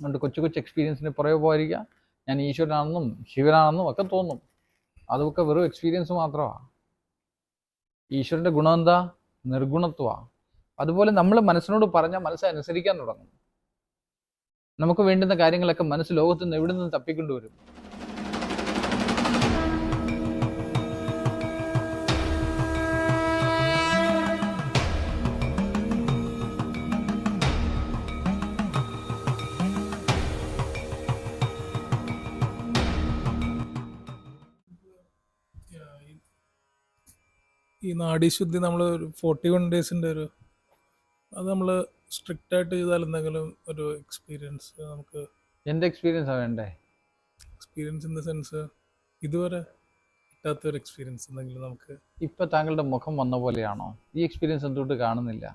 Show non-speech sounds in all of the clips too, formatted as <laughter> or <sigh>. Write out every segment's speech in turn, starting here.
അതുകൊണ്ട് കൊച്ചു കൊച്ചു എക്സ്പീരിയൻസിന് പുറകെ പോയിരിക്കുക ഞാൻ ഈശ്വരനാണെന്നും ശിവനാണെന്നും ഒക്കെ തോന്നും. അതൊക്കെ വെറും എക്സ്പീരിയൻസ് മാത്രമാണ് ഈശ്വരന്റെ ഗുണം എന്താ? നിർഗുണത്വമാണ് അതുപോലെ നമ്മൾ മനസ്സിനോട് പറഞ്ഞാൽ മനസ്സനുസരിക്കാൻ തുടങ്ങും. നമുക്ക് വേണ്ടുന്ന കാര്യങ്ങളൊക്കെ മനസ്സ് ലോകത്ത് നിന്ന് എവിടെ നിന്ന് തപ്പിക്കൊണ്ടുവരും? ഈ നാഡീശുദ്ധി നമ്മൾ ഒരു ഫോർട്ടി വൺ ഡേയ്സിന്റെ ഒരു അത് നമ്മൾ സ്ട്രിക്റ്റ് ആയിട്ട് ചെയ്താൽ എന്തെങ്കിലും ഒരു എക്സ്പീരിയൻസ് നമുക്ക് എന്റെ എക്സ്പീരിയൻസ് വേണ്ടേ? എക്സ്പീരിയൻസ് ഇൻ ദ സെൻസ് ഇതുവരെ കിട്ടാത്ത ഒരു എക്സ്പീരിയൻസ് എന്തെങ്കിലും നമുക്ക് ഇപ്പം താങ്കളുടെ മുഖം വന്ന പോലെയാണോ? ഈ എക്സ്പീരിയൻസ് എന്തുകൊണ്ട് കാണുന്നില്ല?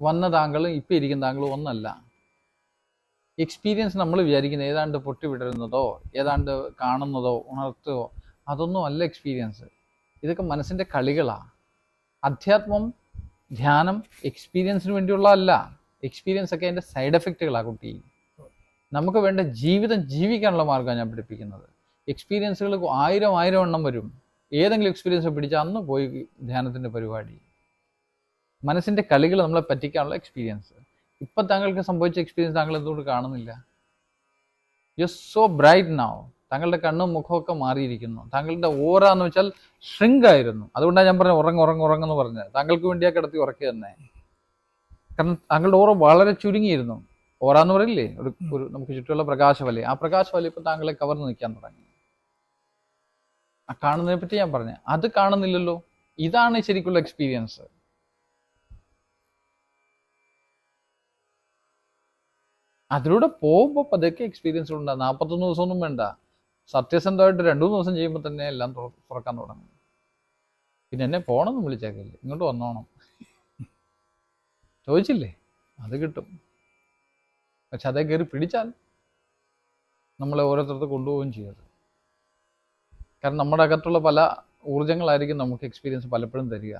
വന്ന താങ്കളും ഇപ്പം ഇരിക്കുന്ന താങ്കളും ഒന്നല്ല. എക്സ്പീരിയൻസ് നമ്മൾ വിചാരിക്കുന്ന ഏതാണ്ട് പൊട്ടിവിടരുന്നതോ ഏതാണ്ട് കാണുന്നതോ ഉണർത്തുകയോ അതൊന്നും അല്ല എക്സ്പീരിയൻസ് ഇതൊക്കെ മനസ്സിന്റെ കളികളാണ് അധ്യാത്മം ധ്യാനം എക്സ്പീരിയൻസിന് വേണ്ടിയുള്ളതല്ല എക്സ്പീരിയൻസ് ഒക്കെ അതിന്റെ സൈഡ് എഫക്റ്റുകളാണ് കുട്ടി. നമുക്ക് വേണ്ട ജീവിതം ജീവിക്കാനുള്ള മാർഗമാണ് ഞാൻ പഠിപ്പിക്കുന്നത്. എക്സ്പീരിയൻസുകൾ ആയിരം ആയിരം എണ്ണം വരും. ഏതെങ്കിലും എക്സ്പീരിയൻസ് പിടിച്ചാൽ അന്ന് പോയി ധ്യാനത്തിന്റെ പരിപാടി. മനസ്സിന്റെ കളികൾ നമ്മളെ പറ്റിക്കാനുള്ള എക്സ്പീരിയൻസ് ഇപ്പം താങ്കൾക്ക് സംഭവിച്ച എക്സ്പീരിയൻസ് താങ്കൾ എന്തുകൊണ്ട് കാണുന്നില്ല. യു സോ ബ്രൈറ്റ് നൗ താങ്കളുടെ കണ്ണും മുഖമൊക്കെ മാറിയിരിക്കുന്നു. താങ്കളുടെ ഓറ എന്ന് വെച്ചാൽ ആയിരുന്നു. അതുകൊണ്ടാണ് ഞാൻ പറഞ്ഞത് ഉറങ്ങ ഉറങ്ങ ഉറങ്ങെന്ന് പറഞ്ഞത്. താങ്കൾക്ക് വേണ്ടിയാ കിടത്തി ഉറക്കി തന്നെ കാരണം താങ്കളുടെ ഓറ വളരെ ചുരുങ്ങിയിരുന്നു. ഓറ എന്ന് പറയില്ലേ? ഒരു ഒരു നമുക്ക് ചുറ്റുമുള്ള പ്രകാശവലി. ആ പ്രകാശവലി ഇപ്പം താങ്കളെ കവർന്ന് നിൽക്കാൻ തുടങ്ങി. ആ കാണുന്നതിനെ പറ്റി ഞാൻ പറഞ്ഞു. അത് കാണുന്നില്ലല്ലോ. ഇതാണ് ശരിക്കുള്ള എക്സ്പീരിയൻസ് അതിലൂടെ പോകുമ്പോൾ പതുക്കെ എക്സ്പീരിയൻസ് ഉണ്ടാകും നാൽപ്പത്തൊന്ന് ദിവസമൊന്നും വേണ്ട. സത്യസന്ധമായിട്ട് രണ്ടു മൂന്ന് ദിവസം ചെയ്യുമ്പോൾ തന്നെ എല്ലാം തുറക്കാൻ തുടങ്ങും. പിന്നെ എന്നെ പോണമെന്ന് വിളിച്ചേക്കില്ല? ഇങ്ങോട്ട് വന്നോണം. ചോദിച്ചില്ലേ? അത് കിട്ടും. പക്ഷെ അതേ കയറി പിടിച്ചാൽ നമ്മളെ ഓരോരുത്തർക്ക് കൊണ്ടുപോവുകയും ചെയ്യരുത് കാരണം നമ്മുടെ അകത്തുള്ള പല ഊർജങ്ങളായിരിക്കും നമുക്ക് എക്സ്പീരിയൻസ് പലപ്പോഴും തരിക.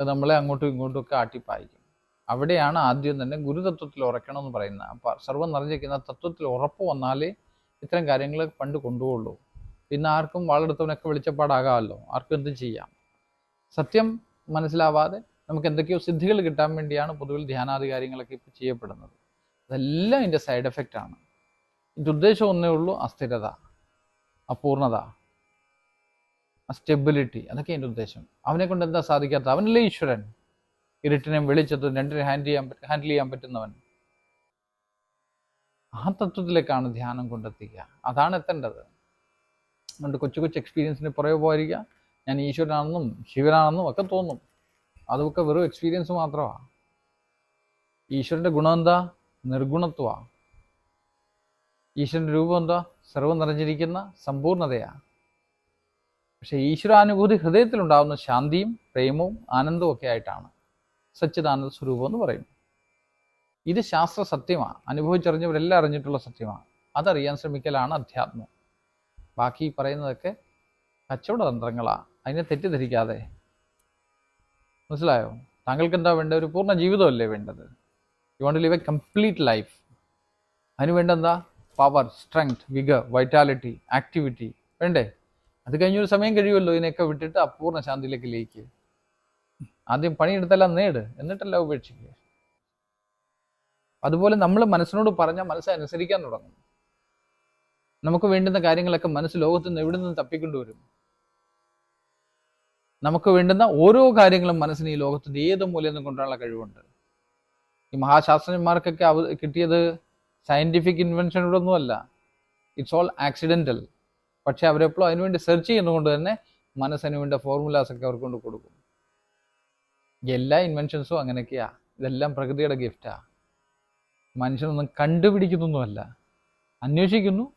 അത് നമ്മളെ അങ്ങോട്ടും ഇങ്ങോട്ടും ഒക്കെ ആട്ടിപ്പായിക്കും. അവിടെയാണ് ആദ്യം തന്നെ ഗുരുതത്വത്തിൽ ഉറക്കണം എന്ന് പറയുന്നത്. അപ്പം സർവം നിറഞ്ഞിരിക്കുന്ന തത്വത്തിൽ ഉറപ്പ് വന്നാലേ ഇത്തരം കാര്യങ്ങൾ പണ്ട് കൊണ്ടുപോകുള്ളൂ. പിന്നെ ആർക്കും വാളെടുത്തവനൊക്കെ വെളിച്ചപ്പാടാകാമല്ലോ. ആർക്കും എന്തും ചെയ്യാം. സത്യം മനസ്സിലാവാതെ നമുക്ക് എന്തൊക്കെയോ സിദ്ധികൾ കിട്ടാൻ വേണ്ടിയാണ് പൊതുവിൽ ധ്യാനാദി കാര്യങ്ങളൊക്കെ ഇപ്പോൾ ചെയ്യപ്പെടുന്നത്. അതെല്ലാം ഇതിന്റെ സൈഡ് എഫക്റ്റ് ആണ്. ഇതിന്റെ ഉദ്ദേശം ഒന്നേ ഉള്ളൂ അസ്ഥിരത അപൂർണത സ്റ്റെബിലിറ്റി അതൊക്കെ എന്റെ ഉദ്ദേശം. അവനെ കൊണ്ട് എന്താ സാധിക്കാത്ത അവനല്ലേ ഈശ്വരൻ. ഇരുട്ടിനെയും വെളിച്ചത്തും രണ്ടിനെ ഹാൻഡിൽ ചെയ്യാൻ ഹാൻഡിൽ ചെയ്യാൻ പറ്റുന്നവൻ. ആ തത്വത്തിലേക്കാണ് ധ്യാനം കൊണ്ടെത്തിക്കുക. അതാണ് എത്തേണ്ടത്. അതുകൊണ്ട് കൊച്ചു കൊച്ചു എക്സ്പീരിയൻസിന് പുറകെ പോയിരിക്കുക ഞാൻ ഈശ്വരനാണെന്നും ശിവനാണെന്നും ഒക്കെ തോന്നും. അതൊക്കെ വെറും എക്സ്പീരിയൻസ് മാത്രമാണ് ഈശ്വരന്റെ ഗുണം എന്താ? നിർഗുണത്വമാണ് ഈശ്വരന്റെ രൂപം എന്താ? സർവം നിറഞ്ഞിരിക്കുന്ന സമ്പൂർണതയാണ് പക്ഷേ ഈശ്വരാനുഭൂതി ഹൃദയത്തിലുണ്ടാകുന്ന ശാന്തിയും പ്രേമവും ആനന്ദവും ഒക്കെ ആയിട്ടാണ് സച്ചിദാനന്ദ സ്വരൂപം എന്ന് പറയും ഇത് ശാസ്ത്ര സത്യമാണ്. അനുഭവിച്ചറിഞ്ഞവരെല്ലാം അറിഞ്ഞിട്ടുള്ള സത്യമാണ്. അതറിയാൻ ശ്രമിക്കലാണ് അധ്യാത്മം. ബാക്കി പറയുന്നതൊക്കെ കച്ചവട തന്ത്രങ്ങളാണ് അതിനെ തെറ്റിദ്ധരിക്കാതെ. മനസ്സിലായോ? താങ്കൾക്ക് എന്താ വേണ്ടത്? ഒരു പൂർണ ജീവിതമല്ലേ വേണ്ടത്? You want live a complete life അതിന് വേണ്ട എന്താ power strength vigour vitality activity വേണ്ടേ? അത് കഴിഞ്ഞൊരു സമയം കഴിയുമല്ലോ ഇതിനെയൊക്കെ വിട്ടിട്ട് അപൂർണ ശാന്തിയിലേക്ക് ലയിക്കുക ആദ്യം പണിയെടുത്തെല്ലാം നേട്. എന്നിട്ടല്ല ഉപേക്ഷിക്കുക അതുപോലെ നമ്മൾ മനസ്സിനോട് പറഞ്ഞാൽ മനസ്സനുസരിക്കാൻ തുടങ്ങും. നമുക്ക് വേണ്ടുന്ന കാര്യങ്ങളൊക്കെ മനസ്സ് ലോകത്ത് നിന്ന് എവിടെ നിന്ന് തപ്പിക്കൊണ്ടുവരും നമുക്ക് വേണ്ടുന്ന ഓരോ കാര്യങ്ങളും മനസ്സിന് ഈ ലോകത്തിന്റെ ഏത് മൂലയിൽ നിന്നും കൊണ്ടുള്ള കഴിവുണ്ട്? ഈ മഹാശാസ്ത്രജ്ഞന്മാർക്കൊക്കെ അവ കിട്ടിയത് സയന്റിഫിക് ഇൻവെൻഷനോടൊന്നുമല്ല ഇറ്റ്സ് ഓൾ ആക്സിഡന്റൽ പക്ഷെ അവരെപ്പോഴും അതിനുവേണ്ടി സെർച്ച് ചെയ്യുന്നതുകൊണ്ട് തന്നെ മനസ്സിന് വേണ്ട ഫോർമുലാസ് ഒക്കെ അവർക്ക് കൊടുക്കും. എല്ലാ ഇൻവെൻഷൻസും അങ്ങനെയൊക്കെയാ. ഇതെല്ലാം പ്രകൃതിയുടെ ഗിഫ്റ്റാ മനുഷ്യനൊന്നും കണ്ടുപിടിക്കുന്നൊന്നുമല്ല. അന്വേഷിക്കുന്നു.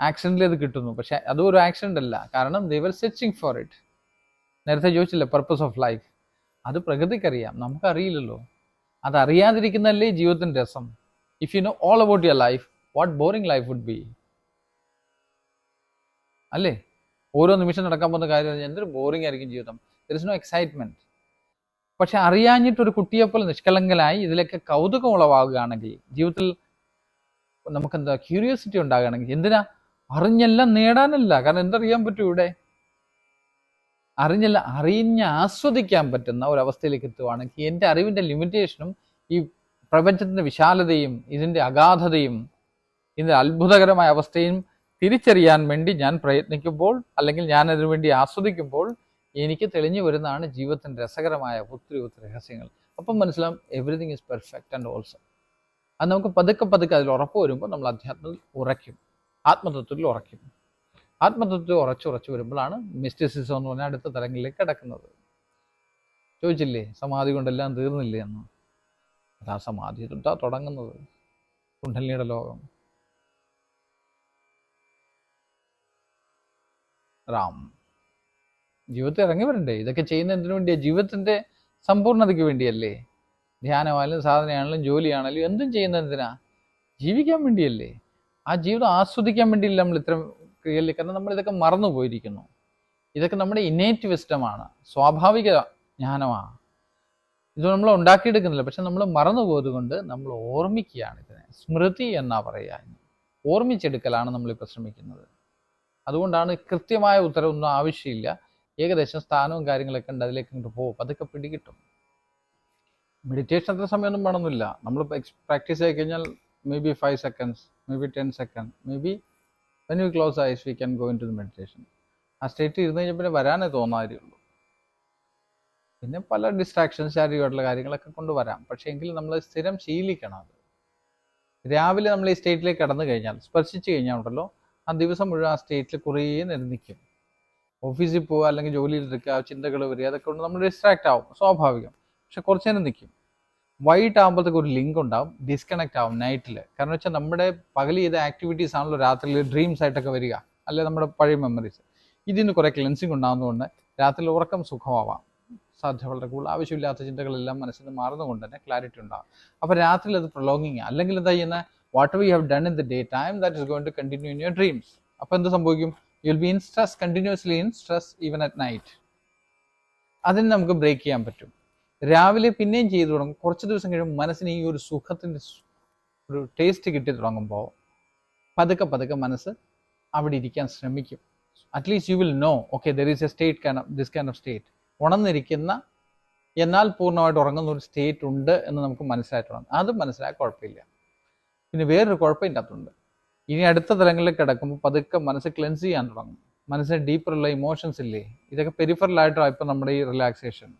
ആക്സിഡന്റിൽ അത് കിട്ടുന്നു. പക്ഷെ അതും ഒരു ആക്സിഡന്റ് അല്ല. കാരണം ദേവർ സെർച്ചിങ് ഫോർ ഇറ്റ് നേരത്തെ ചോദിച്ചില്ല പർപ്പസ് ഓഫ് ലൈഫ് അത് പ്രകൃതിക്കറിയാം. നമുക്കറിയില്ലല്ലോ. അതറിയാതിരിക്കുന്നതല്ലേ ജീവിതത്തിന്റെ രസം? If you know all about your life what boring life would be അല്ലേ? ഓരോ നിമിഷം നടക്കാൻ പോകുന്ന കാര്യം എന്തൊരു ബോറിംഗ് ആയിരിക്കും ജീവിതം? ദർ ഇസ് നോ എക്സൈറ്റ്മെന്റ് പക്ഷെ അറിയാഞ്ഞിട്ടൊരു കുട്ടിയെപ്പോലെ നിഷ്കളങ്കനായി ഇതിലേക്ക് കൗതുകം ഉളവാകുകയാണെങ്കിൽ ജീവിതത്തിൽ നമുക്കെന്താ ക്യൂരിയോസിറ്റി ഉണ്ടാകുകയാണെങ്കിൽ എന്തിനാ? അറിഞ്ഞെല്ലാം നേടാനല്ല. കാരണം എന്തറിയാൻ പറ്റൂ ഇവിടെ? അറിഞ്ഞല്ല അറിഞ്ഞ് ആസ്വദിക്കാൻ പറ്റുന്ന ഒരവസ്ഥയിലേക്ക് എത്തുവാണെങ്കിൽ എന്റെ അറിവിന്റെ ലിമിറ്റേഷനും ഈ പ്രപഞ്ചത്തിന്റെ വിശാലതയും ഇതിന്റെ അഗാധതയും ഇതിന്റെ അത്ഭുതകരമായ അവസ്ഥയും തിരിച്ചറിയാൻ വേണ്ടി ഞാൻ പ്രയത്നിക്കുമ്പോൾ അല്ലെങ്കിൽ ഞാൻ അതിനുവേണ്ടി ആസ്വദിക്കുമ്പോൾ എനിക്ക് തെളിഞ്ഞു വരുന്നതാണ് ജീവിതത്തിന്റെ രസകരമായ ഒത്തിരി ഒത്തിരി രഹസ്യങ്ങൾ. അപ്പം മനസ്സിലാവും everything is perfect and also അത് നമുക്ക് പതുക്കെ പതുക്കെ അതിൽ ഉറപ്പ് വരുമ്പോൾ നമ്മൾ അധ്യാത്മത്തിൽ ഉറയ്ക്കും. ആത്മതത്വത്തിൽ ഉറയ്ക്കും. ആത്മതത്വത്തിൽ ഉറച്ചുറച്ചു വരുമ്പോഴാണ് മിസ്റ്റിസിസം എന്ന് പറഞ്ഞാൽ അടുത്ത തലങ്ങളിലേക്ക് കിടക്കുന്നത്. ചോദിച്ചില്ലേ സമാധി കൊണ്ടെല്ലാം തീർന്നില്ലേ എന്ന്? അതാ സമാധി തൊട്ടാ തുടങ്ങുന്നത്. കുണ്ഡലിനിയുടെ ലോകം. റാം. ജീവിതത്തിൽ ഇറങ്ങി വരണ്ടേ? ഇതൊക്കെ ചെയ്യുന്ന എന്തിനു വേണ്ടിയാ? ജീവിതത്തിന്റെ സമ്പൂർണതയ്ക്ക് വേണ്ടിയല്ലേ? ധ്യാനമായാലും സാധനയാണെങ്കിലും ജോലിയാണെങ്കിലും എന്തും ചെയ്യുന്ന എന്തിനാ? ജീവിക്കാൻ വേണ്ടിയല്ലേ? ആ ജീവിതം ആസ്വദിക്കാൻ വേണ്ടിയില്ല നമ്മൾ ഇത്തരം ക്രിയയിൽ കാരണം നമ്മൾ ഇതൊക്കെ മറന്നു പോയിരിക്കുന്നു. ഇതൊക്കെ നമ്മുടെ ഇന്നേറ്റ് വിസ്റ്റമാണ് സ്വാഭാവിക ജ്ഞാനമാണ് ഇത് നമ്മൾ ഉണ്ടാക്കിയെടുക്കുന്നില്ല. പക്ഷെ നമ്മൾ മറന്നു പോയത് കൊണ്ട് നമ്മൾ ഓർമ്മിക്കുകയാണ് ഇതിനെ. സ്മൃതി എന്നാ പറയുക ഓർമ്മിച്ചെടുക്കലാണ് നമ്മളിപ്പോൾ ശ്രമിക്കുന്നത്. അതുകൊണ്ടാണ് കൃത്യമായ ഉത്തരവൊന്നും ആവശ്യമില്ല. ഏകദേശം സ്ഥാനവും കാര്യങ്ങളൊക്കെ ഉണ്ട് അതിലേക്ക് ഇങ്ങോട്ട് പോകും. അതൊക്കെ പിടികിട്ടും. മെഡിറ്റേഷൻ അത്ര സമയമൊന്നും വേണമെന്നില്ല. നമ്മൾ പ്രാക്ടീസ് ആയി കഴിഞ്ഞാൽ maybe five seconds maybe ten second maybe when you close eyes we can go into the meditation ആ സ്റ്റേറ്റ് ഇരുന്ന് കഴിഞ്ഞാൽ പിന്നെ വരാനേ തോന്നാറേ ഉള്ളൂ പിന്നെ പല ഡിസ്ട്രാക്ഷൻസ് ശാരീരികമായിട്ടുള്ള കാര്യങ്ങളൊക്കെ കൊണ്ടുവരാം പക്ഷേ എങ്കിലും നമ്മൾ സ്ഥിരം ശീലിക്കണം അത്. രാവിലെ നമ്മൾ ഈ സ്റ്റേറ്റിലേക്ക് കടന്നു കഴിഞ്ഞാൽ സ്പർശിച്ചു കഴിഞ്ഞാൽ ഉണ്ടല്ലോ ആ ദിവസം മുഴുവൻ ആ സ്റ്റേറ്റിൽ കുറേ നേരം നിൽക്കും ഓഫീസിൽ പോവുക അല്ലെങ്കിൽ ജോലിയിൽ നിൽക്കുക ചിന്തകൾ വരിക അതൊക്കെ കൊണ്ട് നമ്മൾ ഡിസ്ട്രാക്ട് ആവും സ്വാഭാവികം. പക്ഷെ കുറച്ച് നേരം നിൽക്കും വൈകിട്ട് ആകുമ്പോഴത്തേക്ക് ഒരു ലിങ്ക് ഉണ്ടാവും ഡിസ്കണക്ട് ആവും നൈറ്റിൽ കാരണം വെച്ചാൽ നമ്മുടെ പകൽ ചെയ്ത ആക്ടിവിറ്റീസ് ആണല്ലോ രാത്രിയിൽ ഡ്രീംസ് ആയിട്ടൊക്കെ വരിക അല്ലെ നമ്മുടെ പഴയ മെമ്മറീസ് ഇതിന് കുറേ ക്ലെൻസിങ് ഉണ്ടാകുന്നതുകൊണ്ട് രാത്രിയിൽ ഉറക്കം സുഖമാവാം. സാധ്യത വളരെ കൂടുതൽ. ആവശ്യമില്ലാത്ത ചിന്തകളെല്ലാം മനസ്സിൽ നിന്ന് മാറുന്നതുകൊണ്ട് തന്നെ ക്ലാരിറ്റി ഉണ്ടാകും അപ്പോൾ രാത്രിയിൽ അത് പ്രൊലോങ്ങിങ് അല്ലെങ്കിൽ എന്താ ചെയ്യുന്ന what we have done in the day time that is going to continue in your dreams അപ്പോൾ എന്ത് സംഭവിക്കും? You will be in stress continuously in stress even at night അതിന് നമുക്ക് ബ്രേക്ക് ചെയ്യാൻ പറ്റും. രാവിലെ പിന്നെയും ചെയ്തു തുടങ്ങും. കുറച്ച് ദിവസം കഴിയുമ്പോൾ മനസ്സിന് ഈ ഒരു സുഖത്തിന്റെ ഒരു ടേസ്റ്റ് കിട്ടി തുടങ്ങുമ്പോൾ പതുക്കെ പതുക്കെ മനസ്സ് അവിടെ ഇരിക്കാൻ ശ്രമിക്കും. At least you will know okay there is a state can this kind of state ഉണർന്നിരിക്കുന്ന എന്നാൽ പൂർണമായിട്ട് ഉറങ്ങുന്ന ഒരു സ്റ്റേറ്റ് ഉണ്ട് എന്ന് നമുക്ക് മനസ്സിലായിട്ട് തുടങ്ങും അത് മനസ്സിലായ കുഴപ്പമില്ല. പിന്നെ വേറൊരു കുഴപ്പം ഇതിന്റെ അകത്തുണ്ട് ഇനി അടുത്ത തലങ്ങളിൽ കിടക്കുമ്പോൾ പതുക്കെ മനസ്സ് ക്ലെൻസ് ചെയ്യാൻ തുടങ്ങും. മനസ്സിന് ഡീപ്പറുള്ള ഇമോഷൻസ് ഇല്ലേ? ഇതൊക്കെ പെരിഫറലായിട്ടാണ് ഇപ്പം നമ്മുടെ ഈ റിലാക്സേഷൻ